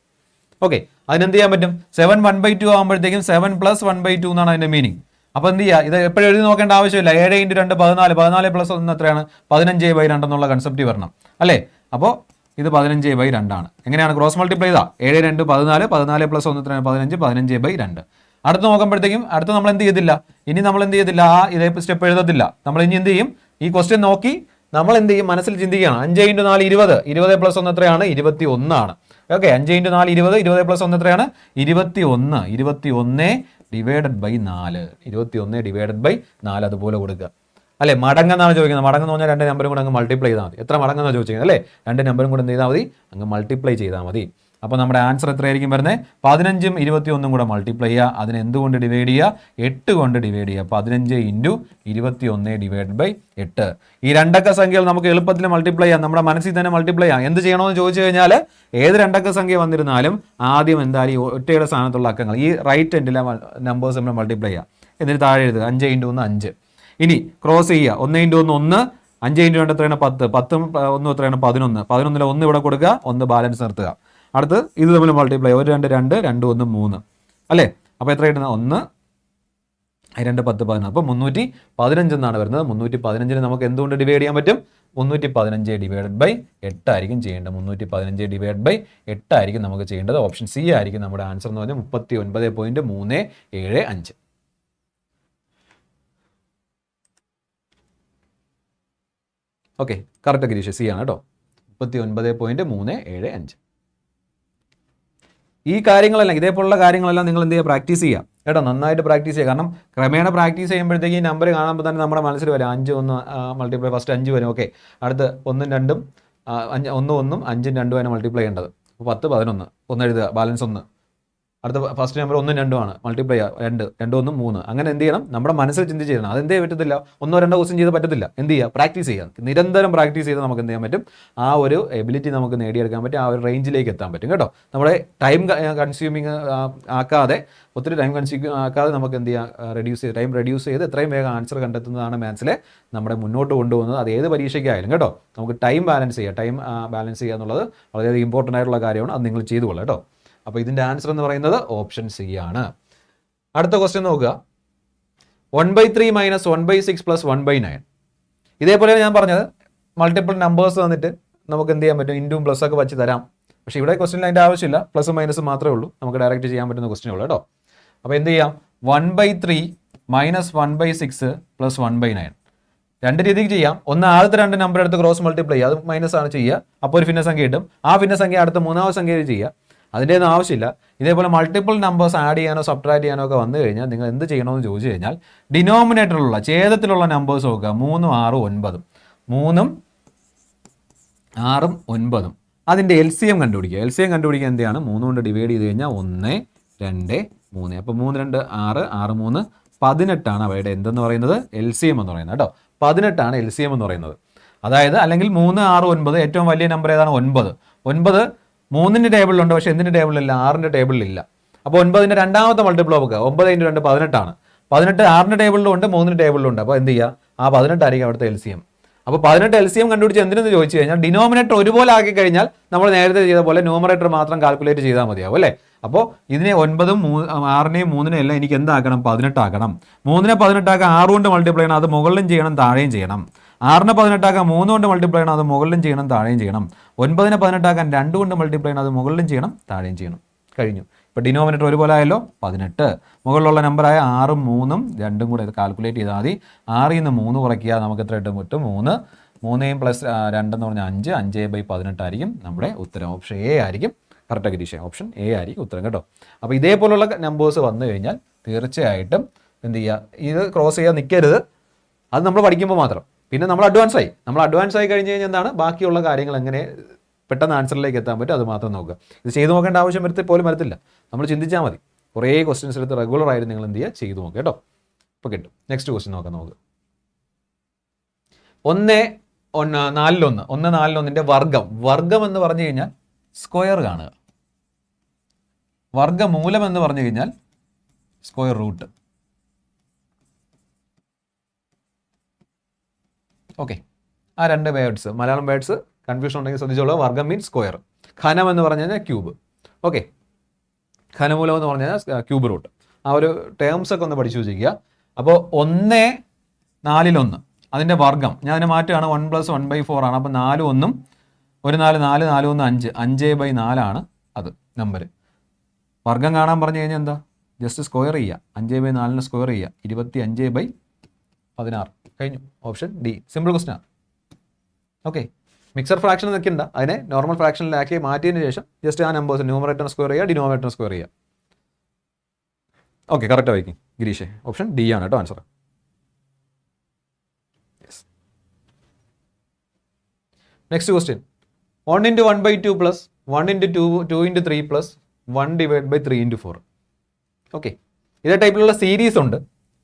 Speaker 1: ഓക്കെ അതിനെന്ത് ചെയ്യാൻ പറ്റും? സെവൻ വൺ ബൈ ടു ആകുമ്പോഴത്തേക്കും seven plus one by two എന്നാണ് അതിന്റെ മീനിങ് അപ്പോൾ എന്ത് ചെയ്യുക ഇത് എപ്പോഴും എഴുതി നോക്കേണ്ട ആവശ്യമില്ല. ഏഴ് ഇന്റു രണ്ട് പതിനാല്. പതിനാല് പ്ലസ് ഒന്ന് എത്രയാണ്? പതിനഞ്ച് ബൈ രണ്ടെന്നുള്ള കൺസെപ്റ്റ് വരണം. അല്ലേ? അപ്പോൾ ഇത് പതിനഞ്ച് ബൈ രണ്ടാണ് എങ്ങനെയാണ്? ക്രോസ് മൾട്ടിപ്ലൈ ചെയ്താൽ ഏഴ് രണ്ട് പതിനാല്. പതിനാല് പ്ലസ് ഒന്ന് എത്രയാണ്? പതിനഞ്ച്. പതിനഞ്ച് ബൈ രണ്ട്. അടുത്ത് നോക്കുമ്പോഴത്തേക്കും അടുത്ത് നമ്മൾ എന്ത് ചെയ്തില്ല. ഇനി നമ്മൾ എന്ത് ചെയ്തില്ല? ആ ഇതേ സ്റ്റെപ്പ് എഴുതത്തില്ല. നമ്മൾ ഇനി എന്ത് ചെയ്യും? ഈ ക്വസ്റ്റ്യൻ നോക്കി നമ്മൾ എന്ത് ചെയ്യും? മനസ്സിൽ ചിന്തിക്കുകയാണ്. അഞ്ച് ഇന്റു നാല് ഇരുപത്. ഇരുപത് പ്ലസ് ഒന്ന് എത്രയാണ്? ഇരുപത്തി ഒന്നാണ് ഓക്കെ അഞ്ച് ഇന്റു നാല് ഇരുപത്. ഇരുപത് പ്ലസ് ഒന്ന് എത്രയാണ്? ഇരുപത്തി ഒന്ന് ഇരുപത്തി ഒന്ന് ഡിവൈഡഡ് ബൈ നാല്. ഇരുപത്തി ഒന്ന് ഡിവൈഡഡ് ബൈ നാല് അതുപോലെ കൊടുക്കുക. അല്ലെ? മടങ്ങെന്നാണ് ചോദിക്കുന്നത്. മടങ്ങെന്ന് പറഞ്ഞാൽ രണ്ട് നമ്പറും കൂടെ അങ്ങ് മൾട്ടിപ്ലൈ ചെയ്താൽ മതി. എത്ര മടങ്ങെന്നാണ് ചോദിച്ചത് അല്ലേ? രണ്ട് നമ്പറും കൂടെ എന്ത് ചെയ്താൽ മതി? അങ്ങ് മൾട്ടിപ്ലൈ ചെയ്താൽ മതി. അപ്പോൾ നമ്മുടെ ആൻസർ എത്രയായിരിക്കും വരുന്നത് പതിനഞ്ചും ഇരുപത്തി ഒന്നും കൂടെ മൾട്ടിപ്ലൈ ചെയ്യുക. അതിനെന്തുകൊണ്ട് ഡിവൈഡ് ചെയ്യുക? എട്ട് കൊണ്ട് ഡിവൈഡ് ചെയ്യുക. പതിനഞ്ച് ഇന്റു ഇരുപത്തി ഒന്ന് ഡിവൈഡ് ബൈ എട്ട്. ഈ രണ്ടക്ക സംഖ്യകൾ നമുക്ക് എളുപ്പത്തിൽ മൾട്ടിപ്ലൈ ചെയ്യാം. നമ്മുടെ മനസ്സിൽ തന്നെ മൾട്ടിപ്ലൈ ചെയ്യാം. എന്ത് ചെയ്യണമെന്ന് ചോദിച്ചു കഴിഞ്ഞാൽ ഏത് രണ്ടക്ക സംഖ്യ വന്നിരുന്നാലും ആദ്യം എന്തായാലും ഈ ഒറ്റയുടെ സ്ഥാനത്തുള്ള അക്കങ്ങൾ ഈ റൈറ്റ് എൻഡിലെ നമ്പേഴ്സ് നമ്മൾ മൾട്ടിപ്ലൈ ചെയ്യാം. എന്നിട്ട് താഴെ എഴുതുക. അഞ്ച് ഇന്റു ഒന്ന് അഞ്ച്. ഇനി ക്രോസ് ചെയ്യുക. ഒന്ന് ഇന്റു ഒന്ന് ഒന്ന്. അഞ്ച് ഇന്റു രണ്ട് എത്രയാണ്? പത്ത്. പത്തും ഒന്നും എത്രയാണ്? പതിനൊന്ന്. പതിനൊന്നിൽ ഒന്ന് ഇവിടെ കൊടുക്കുക. ഒന്ന് ബാലൻസ് നിർത്തുക. അടുത്ത് ഇത് തമ്മിൽ മൾട്ടിപ്ലൈ ഒരു രണ്ട് രണ്ട് രണ്ട് ഒന്ന് മൂന്ന്. അല്ലേ? അപ്പോൾ എത്ര കിട്ടുന്നത്? ഒന്ന്. രണ്ട് പത്ത് പതിനൊന്ന് അപ്പോൾ മുന്നൂറ്റി പതിനഞ്ച് എന്നാണ് വരുന്നത്. മുന്നൂറ്റി പതിനഞ്ചിന് നമുക്ക് എന്തുകൊണ്ട് ഡിവൈഡ് ചെയ്യാൻ പറ്റും? മുന്നൂറ്റി പതിനഞ്ച് ഡിവൈഡ് ബൈ എട്ടായിരിക്കും ചെയ്യേണ്ടത്. മുന്നൂറ്റി പതിനഞ്ച് ഡിവൈഡ് ബൈ എട്ടായിരിക്കും നമുക്ക് ചെയ്യേണ്ടത്. ഓപ്ഷൻ സി ആയിരിക്കും നമ്മുടെ ആൻസർ എന്ന് പറഞ്ഞാൽ മുപ്പത്തി ഒൻപത് പോയിന്റ് മൂന്ന് ഏഴ് അഞ്ച്. Okay correct Girish. സി ആണ് കേട്ടോ. മുപ്പത്തി ഒൻപത് പോയിന്റ് മൂന്ന് ഏഴ് അഞ്ച്. ഈ കാര്യങ്ങളെല്ലാം ഇതേപോലുള്ള കാര്യങ്ങളെല്ലാം നിങ്ങൾ എന്ത് ചെയ്യുക? പ്രാക്ടീസ് ചെയ്യുക. കേട്ടോ? നന്നായിട്ട് പ്രാക്ടീസ് ചെയ്യുക. കാരണം ക്രമേണ പ്രാക്ടീസ് ചെയ്യുമ്പോഴത്തേക്ക് ഈ നമ്പർ കാണുമ്പോൾ തന്നെ നമ്മുടെ മനസ്സിൽ വരും. അഞ്ച് ഒന്ന് മൾട്ടിപ്ലൈ ഫസ്റ്റ് അഞ്ച് വരും. ഓക്കെ അടുത്ത് ഒന്നും രണ്ടും അഞ്ച് ഒന്നും ഒന്നും അഞ്ചും രണ്ടും ആണ് മൾട്ടിപ്ലൈ ചെയ്യേണ്ടത്. അപ്പോൾ പത്ത് പതിനൊന്ന്. ഒന്ന് എഴുതുക. ബാലൻസ് ഒന്ന്. അടുത്ത ഫസ്റ്റ് നമ്പർ ഒന്നും രണ്ടും ആണ്. മൾട്ടിപ്ലൈ രണ്ട്. രണ്ടും ഒന്നും മൂന്ന്. അങ്ങനെ എന്ത് ചെയ്യണം? നമ്മുടെ മനസ്സിൽ ചിന്തിച്ച് ചെയ്യണം. അതെന്തേ പറ്റത്തില്ല? ഒന്നോ രണ്ടോ ക്വസ്റ്റ്യൻ ചെയ്ത് പറ്റത്തില്ല. എന്ത് ചെയ്യുക? പ്രാക്ടീസ് ചെയ്യുക. നിരന്തരം പ്രാക്ടീസ് ചെയ്ത് നമുക്ക് എന്ത് ചെയ്യാൻ പറ്റും? ആ ഒരു എബിലിറ്റി നമുക്ക് നേടിയെടുക്കാൻ പറ്റും. ആ ഒരു റേഞ്ചിലേക്ക് എത്താൻ പറ്റും കേട്ടോ. നമ്മുടെ ടൈം കൺസ്യൂമിങ് ആക്കാതെ ഒത്തിരി ടൈം കൺസ്യൂം ആക്കാതെ നമുക്ക് എന്ത് ചെയ്യാം? റെഡ്യൂസ് ചെയ്ത് ടൈം റെഡ്യൂസ് ചെയ്ത് എത്രയും വേഗം ആൻസർ കണ്ടെത്തുന്നതാണ് മാത്സിലെ നമ്മുടെ മുന്നോട്ട് കൊണ്ടുപോകുന്നത്. അത് ഏത് പരീക്ഷയ്ക്കായാലും കേട്ടോ. നമുക്ക് ടൈം ബാലൻസ് ചെയ്യുക ടൈം ബാലൻസ് ചെയ്യുക എന്നുള്ളത് വളരെയധികം ഇമ്പോർട്ടന്റ് ആയിട്ടുള്ള കാര്യമാണ്. അത് നിങ്ങൾ ചെയ്തു കൊള്ളാം കേട്ടോ. അപ്പോൾ ഇതിന്റെ ആൻസർ എന്ന് പറയുന്നത് ഓപ്ഷൻ സി ആണ്. അടുത്ത ക്വസ്റ്റ്യൻ നോക്കുക. One by three minus one by six plus one by nine ഇതേപോലെ ഞാൻ പറഞ്ഞത്. മൾട്ടിപ്പിൾ നമ്പേഴ്സ് തന്നിട്ട് നമുക്ക് എന്ത് ചെയ്യാൻ പറ്റും? ഇന്റും പ്ലസ് ഒക്കെ വെച്ച് തരാം. പക്ഷേ ഇവിടെ ക്വസ്റ്റിനിൽ അതിന്റെ ആവശ്യമില്ല. പ്ലസ് മൈനസ് മാത്രമേ ഉള്ളൂ. നമുക്ക് ഡയറക്റ്റ് ചെയ്യാൻ പറ്റുന്ന ക്വസ്റ്റ്യൻ ഉള്ളൂ കേട്ടോ. അപ്പോൾ എന്ത് ചെയ്യാം? One by three minus one by six plus one by nine രണ്ട് രീതിക്ക് ചെയ്യാം. ഒന്ന് ആദ്യത്തെ രണ്ട് നമ്പർ എടുത്ത് ക്രോസ് മൾട്ടിപ്ലൈ ചെയ്യുക. അത് മൈനസ് ആണ് ചെയ്യുക. അപ്പോൾ ഒരു ഭിന്നസംഖ്യ കിട്ടും. ആ ഭിന്നസംഖ്യ അടുത്ത മൂന്നാമത് സംഖ്യയിൽ ചെയ്യുക. അതിന്റെ ഒന്നും ആവശ്യമില്ല. ഇതേപോലെ മൾട്ടിപ്പിൾ നമ്പേഴ്സ് ആഡ് ചെയ്യാനോ സബ്ട്രാക്ട് ചെയ്യാനോ ഒക്കെ വന്നു കഴിഞ്ഞാൽ നിങ്ങൾ എന്ത് ചെയ്യണമെന്ന് ചോദിച്ചു കഴിഞ്ഞാൽ ഡിനോമിനേറ്ററിലുള്ള ഛേദത്തിലുള്ള നമ്പേഴ്സ് നോക്കുക. മൂന്നും ആറും ഒൻപതും. മൂന്നും ആറും ഒൻപതും. അതിന്റെ എൽ സി എം കണ്ടുപിടിക്കുക. എൽ സി എം കണ്ടുപിടിക്കുക എന്തെയാണ്? മൂന്ന് കൊണ്ട് ഡിവൈഡ് ചെയ്ത് കഴിഞ്ഞാൽ ഒന്ന് രണ്ട് മൂന്ന്. അപ്പോൾ മൂന്ന് രണ്ട് ആറ് ആറ് മൂന്ന് പതിനെട്ടാണ് അവയുടെ എന്തെന്ന് പറയുന്നത്? എൽ സി എം എന്ന് പറയുന്നത് കേട്ടോ. പതിനെട്ടാണ് എൽ സി എം എന്ന് പറയുന്നത്. അതായത് അല്ലെങ്കിൽ മൂന്ന് ആറ് ഒൻപത് ഏറ്റവും വലിയ നമ്പർ ഏതാണ്? ഒൻപത്. ഒൻപത് മൂന്നിന്റെ ടേബിളിലുണ്ട് പക്ഷേ എന്തിന്റെ ടേബിളിലില്ല ആറിന്റെ ടേബിളിലില്ല അപ്പോൾ ഒൻപതിന്റെ രണ്ടാമത്തെ മൾട്ടിപ്പിൾ നോക്കുക ഒമ്പത് ഇന്റു രണ്ട് പതിനെട്ടാണ്. പതിനെട്ട് ആറിന്റെ ടേബിളിലും ഉണ്ട് മൂന്നിന്റെ ടേബിളിലും ഉണ്ട്. അപ്പോൾ എന്ത് ചെയ്യുക ആ പതിനെട്ടായിരിക്കും അവിടുത്തെ എൽ സി എം അപ്പോൾ പതിനെട്ട് എൽ സി എം കണ്ടുപിടിച്ച് എന്തിനെന്ന് ചോദിച്ചു കഴിഞ്ഞാൽ ഡിനോമിനേറ്റർ ഒരുപോലെ ആക്കി കഴിഞ്ഞാൽ നമ്മൾ നേരത്തെ ചെയ്ത പോലെ ന്യൂമറേറ്റർ മാത്രം കാൽക്കുലേറ്റ് ചെയ്താൽ മതിയാവും അല്ലേ? അപ്പോൾ ഇതിനെ ഒൻപതും മൂ ആറിനെയും മൂന്നിനെയും എല്ലാം എനിക്ക് എന്താക്കണം? പതിനെട്ടാക്കണം. മൂന്നിനെ പതിനെട്ടാക്കാൻ ആറ് കൊണ്ട് മൾട്ടിപ്ലൈ ചെയ്യണം അത് മുകളിലും ചെയ്യണം താഴെയും ചെയ്യണം. ആറിനെ പതിനെട്ടാക്കാൻ മൂന്ന് കൊണ്ട് മൾട്ടിപ്ലൈ ചെയ്യണം അത് മുകളിലും ചെയ്യണം താഴെയും ചെയ്യണം. ഒൻപതിനെ പതിനെട്ടാക്കാൻ രണ്ട് കൊണ്ട് മൾട്ടിപ്ലൈ ചെയ്യണം. അത് മുകളിലും ചെയ്യണം താഴെയും ചെയ്യണം. കഴിഞ്ഞു. ഇപ്പോൾ ഡിനോമിനേറ്റർ ഒരുപോലെ ആയല്ലോ പതിനെട്ട്. മുകളിലുള്ള നമ്പറായ ആറും മൂന്നും രണ്ടും കൂടെ ഇത് കാൽക്കുലേറ്റ് ചെയ്താൽ മതി. ആറിൽ നിന്ന് മൂന്ന് കുറയ്ക്കുക നമുക്ക് എത്ര ഇട്ടും കിട്ടും മൂന്ന്. മൂന്നേയും പ്ലസ് രണ്ടെന്ന് പറഞ്ഞാൽ അഞ്ച്. അഞ്ച് ബൈ പതിനെട്ടായിരിക്കും നമ്മുടെ ഉത്തരം. ഓപ്ഷൻ എ ആയിരിക്കും. കറക്റ്റ് ഗിരീഷ് ഓപ്ഷൻ എ ആയിരിക്കും ഉത്തരം കേട്ടോ. അപ്പോൾ ഇതേപോലുള്ള നമ്പേഴ്സ് വന്നു കഴിഞ്ഞാൽ തീർച്ചയായിട്ടും എന്ത് ചെയ്യുക ഇത് ക്രോസ് ചെയ്യാൻ നിൽക്കരുത് അത് നമ്മൾ പഠിക്കുമ്പോൾ മാത്രം. പിന്നെ നമ്മൾ അഡ്വാൻസ് ആയി. നമ്മൾ അഡ്വാൻസ് ആയി കഴിഞ്ഞ് കഴിഞ്ഞാൽ എന്താണ്? ബാക്കിയുള്ള കാര്യങ്ങൾ എങ്ങനെ പെട്ടെന്ന് ആൻസറിലേക്ക് എത്താൻ പറ്റും അത് മാത്രം നോക്കുക. ഇത് ചെയ്തു നോക്കേണ്ട ആവശ്യം വരത്തിൽ പോലും വരത്തില്ല. നമ്മൾ ചിന്തിച്ചാൽ മതി. കുറേ ക്വസ്റ്റ്യൻസ് എടുത്ത് റെഗുലർ ആയിട്ട് നിങ്ങൾ എന്ത് ചെയ്യുക? ചെയ്തു നോക്കുക കേട്ടോ. ഇപ്പോൾ കിട്ടും. നെക്സ്റ്റ് ക്വസ്റ്റ്യൻ നോക്കാം നമുക്ക്. ഒന്ന് ഒന്ന് നാലിലൊന്ന്. ഒന്ന് നാലിലൊന്നിന്റെ വർഗം വർഗം എന്ന് പറഞ്ഞു കഴിഞ്ഞാൽ സ്ക്വയർ കാണുക. വർഗമൂലം എന്ന് പറഞ്ഞു കഴിഞ്ഞാൽ സ്ക്വയർ റൂട്ട് ഓക്കെ ആ രണ്ട് വേർഡ്സ് മലയാളം വേർഡ്സ് കൺഫ്യൂഷൻ ഉണ്ടെങ്കിൽ ശ്രദ്ധിച്ചോളൂ. വർഗം മീൻസ് സ്ക്വയർ ഖനം എന്ന് പറഞ്ഞു കഴിഞ്ഞാൽ ക്യൂബ് ഓക്കെ ഖനമൂലം എന്ന് പറഞ്ഞു കഴിഞ്ഞാൽ ക്യൂബ് റൂട്ട് ആ ഒരു ടേംസ് ഒക്കെ ഒന്ന് പഠിച്ചു വെച്ചിരിക്കുക. അപ്പോൾ ഒന്ന് നാലിലൊന്ന്. അതിന്റെ വർഗം. ഞാൻ അതിനെ മാറ്റുകയാണ്. One plus one by four ആണ്. അപ്പോൾ നാലും ഒന്നും ഒരു നാല് നാല് നാല് ഒന്ന് അഞ്ച്. അഞ്ച് ബൈ നാലാണ് അത് നമ്പർ വർഗം കാണാൻ പറഞ്ഞു കഴിഞ്ഞാൽ എന്താ? ജസ്റ്റ് സ്ക്വയർ ചെയ്യുക. അഞ്ച് ബൈ നാലിന് സ്ക്വയർ ചെയ്യുക. ഇരുപത്തി അഞ്ച് ബൈ പതിനാറ്. കഴിഞ്ഞു. ഓപ്ഷൻ ഡി സിമ്പിൾ ക്വസ്റ്റൻ ആണ് ഓക്കെ മിക്സർ ഫ്രാക്ഷൻ നിൽക്കണ്ട അതിനെ നോർമൽ ഫ്രാക്ഷനിലാക്കി മാറ്റിയതിന് ശേഷം ജസ്റ്റ് ആ നമ്പേഴ്സ് ന്യൂമറേറ്റർ സ്ക്വയർ ചെയ്യുക ഡിനോമേറ്റർ സ്ക്വയർ ചെയ്യുക. ഓക്കെ കറക്റ്റ് വായിക്കും ഗിരീഷേ ഓപ്ഷൻ ഡി ആണ് കേട്ടോ answer next question one into one by two plus one into two two into three plus one divide by three into four okay ഇതേ ടൈപ്പിലുള്ള സീരീസ് ഉണ്ട്.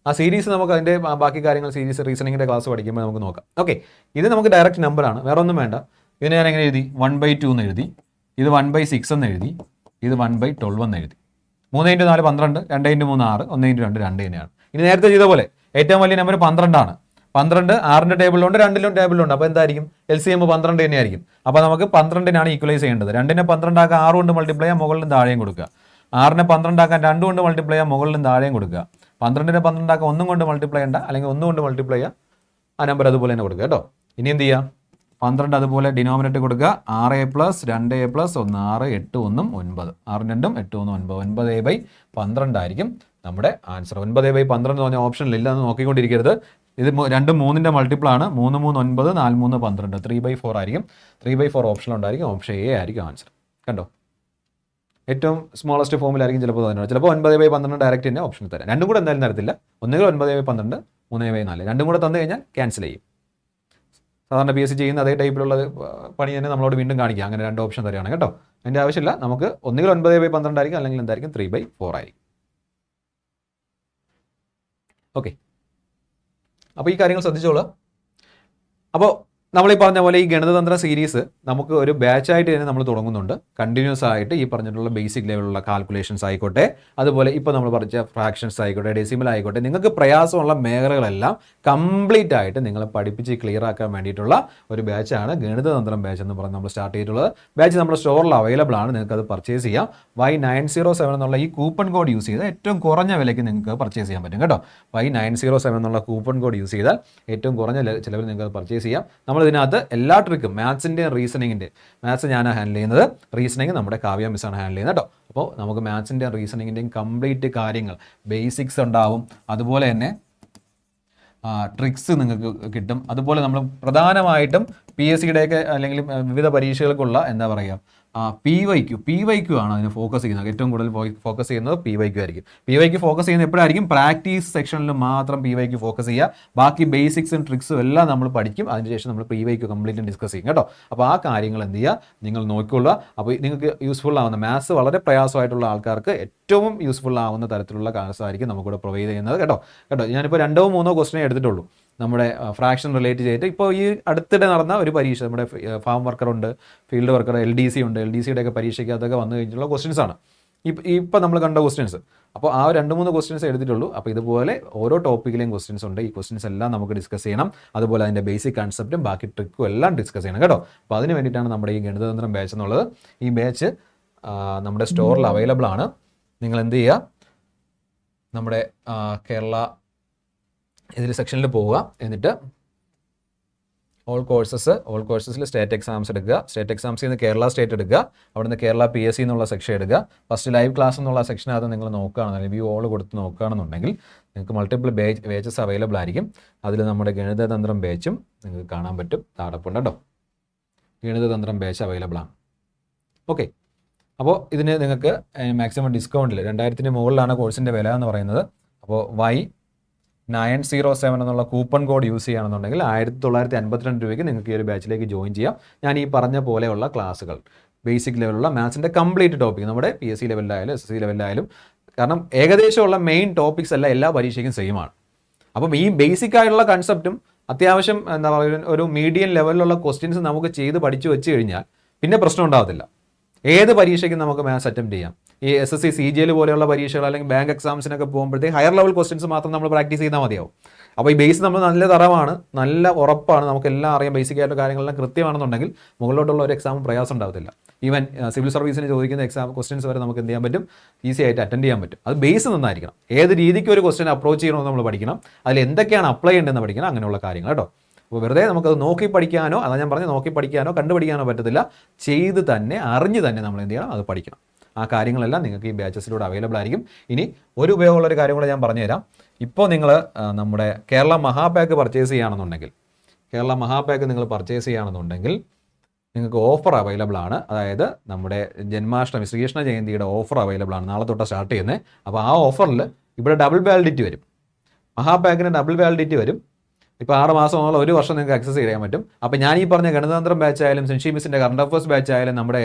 Speaker 1: ആ സീരീസ് നമുക്ക് അതിന്റെ ബാക്കി കാര്യങ്ങൾ സീരീസ് റീസണിങ്ങിന്റെ ക്ലാസ് പഠിക്കുമ്പോൾ നമുക്ക് നോക്കാം. ഓക്കെ ഇത് നമുക്ക് ഡയറക്റ്റ് നമ്പറാണ് വേറെ ഒന്നും വേണ്ട. ഇതിനെ ഞാൻ എങ്ങനെ എഴുതി? വൺ ബൈ ടു എന്ന് എഴുതി. ഇത് വൺ ബൈ സിക്സ് എന്ന് എഴുതി. ഇത് വൺ ബൈ ട്വൽവ് എന്ന് എഴുതി. മൂന്ന് ഇന്റു നാല് പന്ത്രണ്ട് രണ്ട് ഇന്റു മൂന്ന് ആറ് ഒന്ന് ഇന്റു രണ്ട് രണ്ട് തന്നെയാണ് ഇനി നേരത്തെ ചെയ്ത പോലെ ഏറ്റവും വലിയ നമ്പർ പന്ത്രണ്ടാണ് പന്ത്രണ്ട് ആറിന്റെ ടേബിളിലുണ്ട് രണ്ടിലും ടേബിളിലുണ്ട് അപ്പോൾ എന്തായിരിക്കും? എൽ സി എം പന്ത്രണ്ട് തന്നെയായിരിക്കും. അപ്പോൾ നമുക്ക് പന്ത്രണ്ടിനാണ് ഈക്വലൈസ് ചെയ്യേണ്ടത്. രണ്ടിനെ പന്ത്രണ്ടാക്കാൻ ആറ് കൊണ്ട് മൾട്ടിപ്ലൈ ചെയ്യാൻ മുകളിലും താഴെയും കൊടുക്കുക. ആറിനെ പന്ത്രണ്ടാക്കാൻ രണ്ട് കൊണ്ട് മൾട്ടിപ്ലൈ ചെയ്യാൻ മുകളിലും താഴെയും കൊടുക്കുക. പന്ത്രണ്ടിനെ പന്ത്രണ്ടാക്കാൻ ഒന്നും കൊണ്ട് മൾട്ടിപ്ലൈ ചെയ്യണ്ട അല്ലെങ്കിൽ ഒന്നും കൊണ്ട് മൾട്ടിപ്ലൈ ചെയ്യുക ആ നമ്പർ അതുപോലെ തന്നെ കൊടുക്കുക കേട്ടോ. ഇനി എന്ത് ചെയ്യുക പന്ത്രണ്ട് അതുപോലെ ഡിനോമിനേറ്റർ കൊടുക്കുക. ആറ് എ പ്ലസ് രണ്ട് എ പ്ലസ് ഒന്ന് ആറ് എട്ട് ഒന്നും ഒൻപത്. ആറും രണ്ടും എട്ട് ഒന്നും ഒൻപത്. ഒൻപത് എ ബൈ പന്ത്രണ്ടായിരിക്കും നമ്മുടെ ആൻസർ ഒൻപത് എ ബൈ പന്ത്രണ്ട് എന്ന് പറഞ്ഞ ഓപ്ഷനിൽ ഇല്ല എന്ന് നോക്കിക്കൊണ്ടിരിക്കരുത്. ഇത് രണ്ടും മൂന്നിന്റെ മൾട്ടിപ്പിൾ ആണ്. മൂന്ന് മൂന്ന് ഒൻപത് നാല് മൂന്ന് പന്ത്രണ്ട്. ത്രീ ബൈ ഫോർ ആയിരിക്കും. ത്രീ ബൈ ഫോർ ഓപ്ഷൻ ഉണ്ടായിരിക്കും. ഓപ്ഷൻ എ ആയിരിക്കും ആൻസർ കണ്ടോ? ഏറ്റവും സ്മോളസ്റ്റ് ഫോമിലായിരിക്കും ചിലപ്പോൾ തന്നെ ചിലപ്പോൾ ഒൻപത് ബൈ പന്ത്രണ്ട് ഡയറക്റ്റ് തന്നെ ഓപ്ഷൻ തരാം. രണ്ടും കൂടെ എന്തായാലും തരത്തില്ല. ഒന്നുകിൽ ഒൻപത് ബൈ പന്ത്രണ്ട് മൂന്ന് ബൈ നാല്. രണ്ടും കൂടെ തന്നു കഴിഞ്ഞാൽ ക്യാൻസൽ ചെയ്യും. സാധാരണ പി എസ് സി ചെയ്യുന്ന അതേ ടൈപ്പിലുള്ള പണി തന്നെ നമ്മളോട് വീണ്ടും കാണിക്കുക അങ്ങനെ രണ്ട് ഓപ്ഷൻ തരികയാണ് കേട്ടോ. അതിന്റെ ആവശ്യമില്ല. നമുക്ക് ഒന്നുകിൽ ഒൻപത് ബൈ പന്ത്രണ്ട് ആയിരിക്കും അല്ലെങ്കിൽ എന്തായിരിക്കും ത്രീ ബൈ ഫോർ ആയിരിക്കും. ഓക്കെ അപ്പോൾ ഈ കാര്യങ്ങൾ ശ്രദ്ധിച്ചോളൂ അപ്പോൾ നമ്മൾ ഈ പറഞ്ഞ പോലെ ഈ ഗണിതതന്ത്ര സീരീസ് നമുക്ക് ഒരു ബാച്ചായിട്ട് തന്നെ നമ്മൾ തുടങ്ങുന്നുണ്ട്. കണ്ടിന്യൂസ് ആയിട്ട് ഈ പറഞ്ഞിട്ടുള്ള ബേസിക് ലെവലുള്ള കാൽക്കുലേഷൻസ് ആയിക്കോട്ടെ. അതുപോലെ ഇപ്പോൾ നമ്മൾ പറഞ്ഞ ഫ്രാക്ഷൻസ് ആയിക്കോട്ടെ ഡെസിമൽ ആയിക്കോട്ടെ നിങ്ങൾക്ക് പ്രയാസമുള്ള മേഖലകളെല്ലാം കംപ്ലീറ്റ് ആയിട്ട് നിങ്ങളെ പഠിപ്പിച്ച് ക്ലിയർ ആക്കാൻ വേണ്ടിയിട്ടുള്ള ഒരു ബാച്ചാണ് ഗണിതതന്ത്രം ബാച്ച് എന്ന് പറഞ്ഞ് നമ്മൾ സ്റ്റാർട്ട് ചെയ്തിട്ടുള്ളത്. ബാച്ച് നമ്മുടെ സ്റ്റോറിൽ അവൈലബിൾ ആണ്. നിങ്ങൾക്ക് അത് പർച്ചേസ് ചെയ്യാം. വൈ നയൻ സീറോ സെവൻ എന്നുള്ള ഈ കൂപ്പൺ കോഡ് യൂസ് ചെയ്താൽ ഏറ്റവും കുറഞ്ഞ വിലയ്ക്ക് നിങ്ങൾക്ക് പർച്ചേസ് ചെയ്യാൻ പറ്റും കേട്ടോ. വൈ നയൻ സീറോ സെവൻ എന്നുള്ള കൂപ്പൺ കോഡ് യൂസ് ചെയ്താൽ ഏറ്റവും കുറഞ്ഞ ചിലവിൽ നിങ്ങൾക്ക് പർച്ചേസ് ചെയ്യാം. നമ്മൾ ഇതിനകത്ത് എല്ലാ ട്രിക്കും മാത്സിന്റെയും റീസണിങ്ങിന്റെ മാത്സ് ഞാനാണ് ഹാൻഡിൽ ചെയ്യുന്നത്. റീസണിങ് നമ്മുടെ കാവ്യ മിസ്സാണ് ഹാൻഡിൽ ചെയ്യുന്നത് കേട്ടോ. അപ്പോൾ നമുക്ക് മാത്സിന്റെയും റീസണിങ്ങിന്റെയും കംപ്ലീറ്റ് കാര്യങ്ങൾ ബേസിക്സ് ഉണ്ടാവും. അതുപോലെ തന്നെ ട്രിക്സ് നിങ്ങൾക്ക് കിട്ടും. അതുപോലെ നമ്മൾ പ്രധാനമായിട്ടും പി എസ് സിയുടെയൊക്കെ അല്ലെങ്കിൽ വിവിധ പരീക്ഷകൾക്കുള്ള എന്താ പറയുക P Y Q P Y Q ആണ് അതിന് ഫോക്കസ് ചെയ്യുന്നത്. ഏറ്റവും കൂടുതൽ ഫോക്കസ് ചെയ്യുന്നത് പി വൈ ക്യു ആയിരിക്കും. പി വൈ ക്യു ഫോക്കസ് ചെയ്യുന്നത് എപ്പോഴായിരിക്കും? പ്രാക്ടീസ് സെക്ഷനിൽ മാത്രം പി വൈ ക്യു ഫോക്കസ് ചെയ്യുക. ബാക്കി ബേസിക്സും ട്രിക്സും എല്ലാം നമ്മൾ പഠിക്കും. അതിനുശേഷം നമ്മൾ P Y Q complete discuss ചെയ്യും കേട്ടോ. അപ്പോൾ ആ കാര്യങ്ങൾ എന്ത് ചെയ്യുക? നിങ്ങൾ നോക്കിക്കൊള്ളുക. അപ്പോൾ നിങ്ങൾക്ക് യൂസ്ഫുൾ ആവുന്ന മാത്സ് വളരെ പ്രയാസമായിട്ടുള്ള ആൾക്കാർക്ക് ഏറ്റവും യൂസ്ഫുൾ ആവുന്ന തരത്തിലുള്ള കാസായിരിക്കും നമുക്കിവിടെ പ്രൊവൈഡ് ചെയ്യുന്നത് കേട്ടോ. കേട്ടോ ഞാനിപ്പോൾ രണ്ടോ മൂന്നോ ക്വസ്റ്റിനെ എടുത്തിട്ടുള്ളൂ. നമ്മുടെ ഫ്രാക്ഷൻ റിലേറ്റ് ചെയ്തിട്ട് ഇപ്പോൾ ഈ അടുത്തിടെ നടന്ന ഒരു പരീക്ഷ നമ്മുടെ farm വർക്കറുണ്ട് field worker L D C ഉണ്ട് എൽ ഡി സിയുടെ ഒക്കെ പരീക്ഷയ്ക്ക് അതൊക്കെ വന്നു കഴിഞ്ഞിട്ടുള്ള ക്വസ്റ്റ്യൻസ് ആണ്. ഇപ്പം നമ്മൾ കണ്ട ക്വസ്റ്റ്യൻസ് അപ്പോൾ ആ രണ്ട് മൂന്ന് ക്വസ്റ്റ്യൻസ് എടുത്തിട്ടുള്ളൂ. അപ്പോൾ ഇതുപോലെ ഓരോ ടോപ്പിക്കിലെയും ക്വസ്റ്റ്യൻസ് ഉണ്ട്. ഈ ക്വസ്റ്റ്യൻസ് എല്ലാം നമുക്ക് ഡിസ്കസ് ചെയ്യണം. അതുപോലെ അതിന്റെ ബേസിക് കൺസെപ്റ്റും ബാക്കി ട്രിക്കും എല്ലാം ഡിസ്കസ് ചെയ്യണം കേട്ടോ. അപ്പോൾ അതിന് വേണ്ടിയിട്ടാണ് നമ്മുടെ ഈ ഗണിതതന്ത്രം ബാച്ച് എന്നുള്ളത്. ഈ ബാച്ച് നമ്മുടെ സ്റ്റോറിൽ അവൈലബിൾ ആണ്. നിങ്ങൾ എന്ത് ചെയ്യുക? നമ്മുടെ കേരള ഇതിൽ സെക്ഷനിൽ പോവുക. എന്നിട്ട് ഓൾ കോഴ്സസ് ഓൾ കോഴ്സസിൽ സ്റ്റേറ്റ് എക്സാംസ് എടുക്കുക. സ്റ്റേറ്റ് എക്സാംസിൽ നിന്ന് കേരള സ്റ്റേറ്റ് എടുക്കുക. അവിടെ നിന്ന് കേരള പി എസ് സി എന്നുള്ള സെക്ഷൻ എടുക്കുക. ഫസ്റ്റ് ലൈവ് ക്ലാസ് എന്നുള്ള സെക്ഷനകത്ത് നിങ്ങൾ നോക്കുകയാണെന്നുണ്ടെങ്കിൽ വ്യൂ ഓൾ കൊടുത്ത് നോക്കുകയാണെന്നുണ്ടെങ്കിൽ നിങ്ങൾക്ക് മൾട്ടിപ്പിൾ ബേജ് ബേജസ് അവൈലബിൾ ആയിരിക്കും. അതിൽ നമ്മുടെ ഗണിതതന്ത്രം ബേച്ചും നിങ്ങൾക്ക് കാണാൻ പറ്റും. താടപ്പുണ്ട് കേട്ടോ. ഗണിതതന്ത്രം ബേച്ച് അവൈലബിൾ ആണ്. ഓക്കെ അപ്പോൾ ഇതിന് നിങ്ങൾക്ക് മാക്സിമം ഡിസ്കൗണ്ടിൽ രണ്ടായിരത്തിന് മുകളിലാണ് കോഴ്സിന്റെ വില എന്ന് പറയുന്നത്. അപ്പോൾ വൈ നയൻ സീറോ സെവൻ എന്നുള്ള കൂപ്പൺ കോഡ് യൂസ് ചെയ്യുകയാണെന്നുണ്ടെങ്കിൽ ആയിരത്തി തൊള്ളായിരത്തി അൻപത്തിരണ്ട് രൂപയ്ക്ക് നിങ്ങൾക്ക് ഈ ഒരു ബാച്ചിലേക്ക് ജോയിൻ ചെയ്യാം. ഞാൻ ഈ പറഞ്ഞ പോലെയുള്ള ക്ലാസ്സുകൾ ബേസിക് ലെവലുള്ള മാത്സിന്റെ കംപ്ലീറ്റ് ടോപ്പിക് നമ്മുടെ പി എസ് സി ലെവലിലായാലും എസ് എസ് സി ലെവലിലായാലും കാരണം ഏകദേശമുള്ള മെയിൻ ടോപ്പിക്സ് എല്ലാം എല്ലാ പരീക്ഷയ്ക്കും സെയിം ആണ്. അപ്പം ഈ ബേസിക് ആയിട്ടുള്ള കൺസെപ്റ്റും അത്യാവശ്യം എന്താ പറയുക ഒരു മീഡിയം ലെവലിലുള്ള ക്വസ്റ്റ്യൻസ് നമുക്ക് ചെയ്ത് പഠിച്ചു വെച്ച് കഴിഞ്ഞാൽ പിന്നെ പ്രശ്നം ഉണ്ടാകത്തില്ല. ഏത് പരീക്ഷയ്ക്കും നമുക്ക് മാത്സ് അറ്റംപ്റ്റ് ചെയ്യാം. ഈ S S C C G L പോലെയുള്ള പരീക്ഷകൾ അല്ലെങ്കിൽ ബാങ്ക് എക്സാംസിനൊക്കെ പോകുമ്പോഴത്തേക്ക് ഹയർ ലെവൽ ക്വസ്റ്റ്യൻസ് മാത്രം നമ്മൾ പ്രാക്ടീസ് ചെയ്താൽ മതിയാവും. അപ്പോൾ ഈ ബേസ് നമ്മൾ നല്ല തറവാണ് നല്ല ഉറപ്പാണ് നമുക്ക് എല്ലാം അറിയാം ബേസിക് ആയിട്ടുള്ള കാര്യങ്ങളെല്ലാം കൃത്യമാണെന്നുണ്ടെങ്കിൽ മുകളിലോട്ടുള്ള ഒരു എക്സാം പ്രയാസം ഉണ്ടാവത്തില്ല. ഈവൻ സിവിൽ സർവീസിന് ചോദിക്കുന്ന എക്സാം ക്വസ്റ്റ്യൻസ് വരെ നമുക്ക് എന്ത് ചെയ്യാൻ പറ്റും? ഈസി ആയിട്ട് അറ്റൻഡ് ചെയ്യാൻ പറ്റും. അത് ബേസ് നന്നായിരിക്കണം. ഏത് രീതിക്ക് ഒരു ക്വസ്റ്റ്യൻ അപ്രോച്ച് ചെയ്യണമെന്ന് നമ്മൾ പഠിക്കണം അതിൽ എന്തൊക്കെയാണ് അപ്ലൈ ചെയ്യേണ്ടതെന്ന് പഠിക്കണം അങ്ങനെയുള്ള കാര്യങ്ങൾ കേട്ടോ. അപ്പോൾ വെറുതെ നമുക്കത് നോക്കി പഠിക്കാനോ അതാ ഞാൻ പറഞ്ഞത് നോക്കി പഠിക്കാനോ കണ്ടുപഠിക്കാനോ പറ്റത്തില്ല. ചെയ്ത് തന്നെ അറിഞ്ഞ് തന്നെ നമ്മൾ എന്ത് ചെയ്യണം അത് പഠിക്കണം. ആ കാര്യങ്ങളെല്ലാം നിങ്ങൾക്ക് ഈ ബാച്ചസിലൂടെ അവൈലബിൾ ആയിരിക്കും. ഇനി ഒരു ഉപയോഗമുള്ള ഒരു കാര്യം കൂടെ ഞാൻ പറഞ്ഞുതരാം. ഇപ്പോൾ നിങ്ങൾ നമ്മുടെ കേരള മഹാപാക്ക് പർച്ചേസ് ചെയ്യുകയാണെന്നുണ്ടെങ്കിൽ കേരള മഹാപാക്ക് നിങ്ങൾ പർച്ചേസ് ചെയ്യുകയാണെന്നുണ്ടെങ്കിൽ നിങ്ങൾക്ക് ഓഫർ അവൈലബിൾ ആണ്. അതായത് നമ്മുടെ ജന്മാഷ്ടമി ശ്രീകൃഷ്ണ ജയന്തിയുടെ ഓഫർ അവൈലബിൾ ആണ്. നാളെ തൊട്ട് സ്റ്റാർട്ട് ചെയ്യുന്നത് അപ്പോൾ ആ ഓഫറിൽ ഇവിടെ ഡബിൾ വാലിഡിറ്റി വരും. മഹാപാക്കിന് ഡബിൾ വാലിഡിറ്റി വരും. ഇപ്പോൾ ആറ് മാസം മുതൽ ഒരു വർഷം നിങ്ങൾക്ക് അക്സസ് ചെയ്യാൻ പറ്റും. അപ്പോൾ ഞാൻ ഈ പറഞ്ഞ ഗണിതതന്ത്രം ബാച്ച് ആയാലും സെൻഷി മിസിന്റെ കറണ്ട് അഫേഴ്സ് ബാച്ച് ആയാലും നമ്മുടെ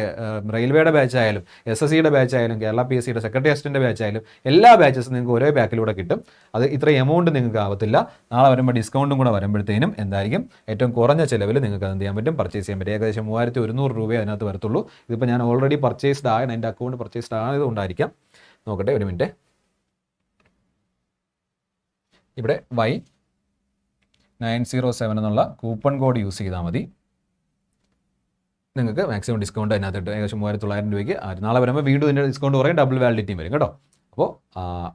Speaker 1: റെയിൽവേയുടെ ബാച്ച് ആയാലും എസ് എസ് സിയുടെ ബാച്ച് ആയാലും കേരള പി എസ് സിയുടെ സെക്രട്ടറി അസിസ്റ്റന്റ് ബാച്ച് ആയാലും എല്ലാ ബാച്ചസും നിങ്ങൾക്ക് ഒരേ ബാക്കിലൂടെ കിട്ടും. അത് ഇത്ര എമൗണ്ട് നിങ്ങൾക്ക് ആവത്തില്ല. നാളെ വരുമ്പോൾ ഡിസ്കൗണ്ടും കൂടെ വരുമ്പോഴത്തേനും എന്തായിരിക്കും? ഏറ്റവും കുറഞ്ഞ ചിലവിൽ നിങ്ങൾക്ക് അത് ചെയ്യാൻ പറ്റും? പർച്ചേസ് ചെയ്യാൻ പറ്റും. ഏകദേശം മൂവായിരത്തി ഒരുന്നൂറ് രൂപയെ അതിനകത്ത് വരത്തുള്ളൂ. ഇതിപ്പോൾ ഞാൻ ഓൾറെഡി പർച്ചേസ്ഡ് ആയ എന്റെ അക്കൗണ്ട് പർച്ചേസ്ഡ് ആയതുകൊണ്ടായിരിക്കാം നോക്കട്ടെ ഒരു മിനിറ്റ് ഇവിടെ വൈ നയൻ സീറോ സെവൻ എന്നുള്ള കൂപ്പൺ കോഡ് യൂസ് ചെയ്താൽ മതി. നിങ്ങൾക്ക് മാക്സിമം ഡിസ്കൗണ്ട് അതിനകത്ത് കിട്ടും. ഏകദേശം മൂവായിരത്തി തൊള്ളായിരം രൂപയ്ക്ക് ആ, നാളെ വരുമ്പോൾ വീണ്ടും ഇതിന്റെ ഡിസ്കൗണ്ട് കുറയും. ഡബിൾ വാലിഡിറ്റിയും വരും കേട്ടോ. അപ്പോൾ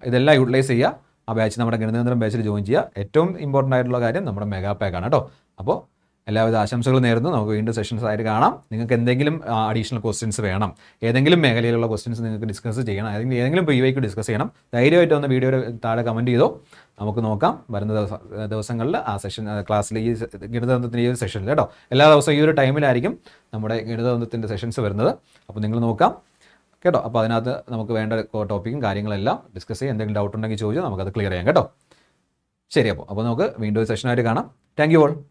Speaker 1: ഇതെല്ലാം യൂട്ടിലൈസ് ചെയ്യുക. ആ ബാച്ച് നമ്മുടെ ഗണിതന്ത്രം ബാച്ചിൽ ജോയിൻ ചെയ്യുക. ഏറ്റവും ഇമ്പോർട്ടന്റ് ആയിട്ടുള്ള കാര്യം നമ്മുടെ മെഗാ പാക്കാണ് കേട്ടോ. അപ്പോൾ എല്ലാവിധ ആശംസകൾ നേരുന്നു. നമുക്ക് വീണ്ടും സെഷൻസ് ആയിട്ട് കാണാം. നിങ്ങൾക്ക് എന്തെങ്കിലും അഡീഷണൽ ക്വസ്റ്റ്യൻസ് വേണം. ഏതെങ്കിലും മേഖലയിലുള്ള ക്വസ്റ്റ്യൻസ് നിങ്ങൾക്ക് ഡിസ്കസ് ചെയ്യണം. അല്ലെങ്കിൽ ഏതെങ്കിലും പി വൈക്ക് ഡിസ്കസ് ചെയ്യണം. ധൈര്യമായിട്ട് ഒന്ന് വീഡിയോയുടെ താഴെ കമന്റ് ചെയ്തോ. നമുക്ക് നോക്കാം. വരുന്ന ദിവസം ദിവസങ്ങളിൽ ആ സെഷൻ ക്ലാസ്സിൽ ഈ ഗണിതതന്ത്രത്തിന്റെ ഈ ഒരു സെഷനിൽ കേട്ടോ. എല്ലാ ദിവസവും ഈ ഒരു ടൈമിലായിരിക്കും നമ്മുടെ ഗണിതതന്ത്രത്തിന്റെ സെഷൻസ് വരുന്നത്. അപ്പോൾ നിങ്ങൾ നോക്കാം. കേട്ടോ. അപ്പോൾ അതിനകത്ത് നമുക്ക് വേണ്ട ടോപ്പിക്കും കാര്യങ്ങളെല്ലാം ഡിസ്കസ് ചെയ്യാം. എന്തെങ്കിലും ഡൗട്ട് ഉണ്ടെങ്കിൽ ചോദിച്ചാൽ നമുക്കത് ക്ലിയർ ചെയ്യാം. കേട്ടോ. ശരി. അപ്പോൾ അപ്പോൾ നമുക്ക് വീണ്ടും സെഷനായിട്ട് കാണാം. Thank you all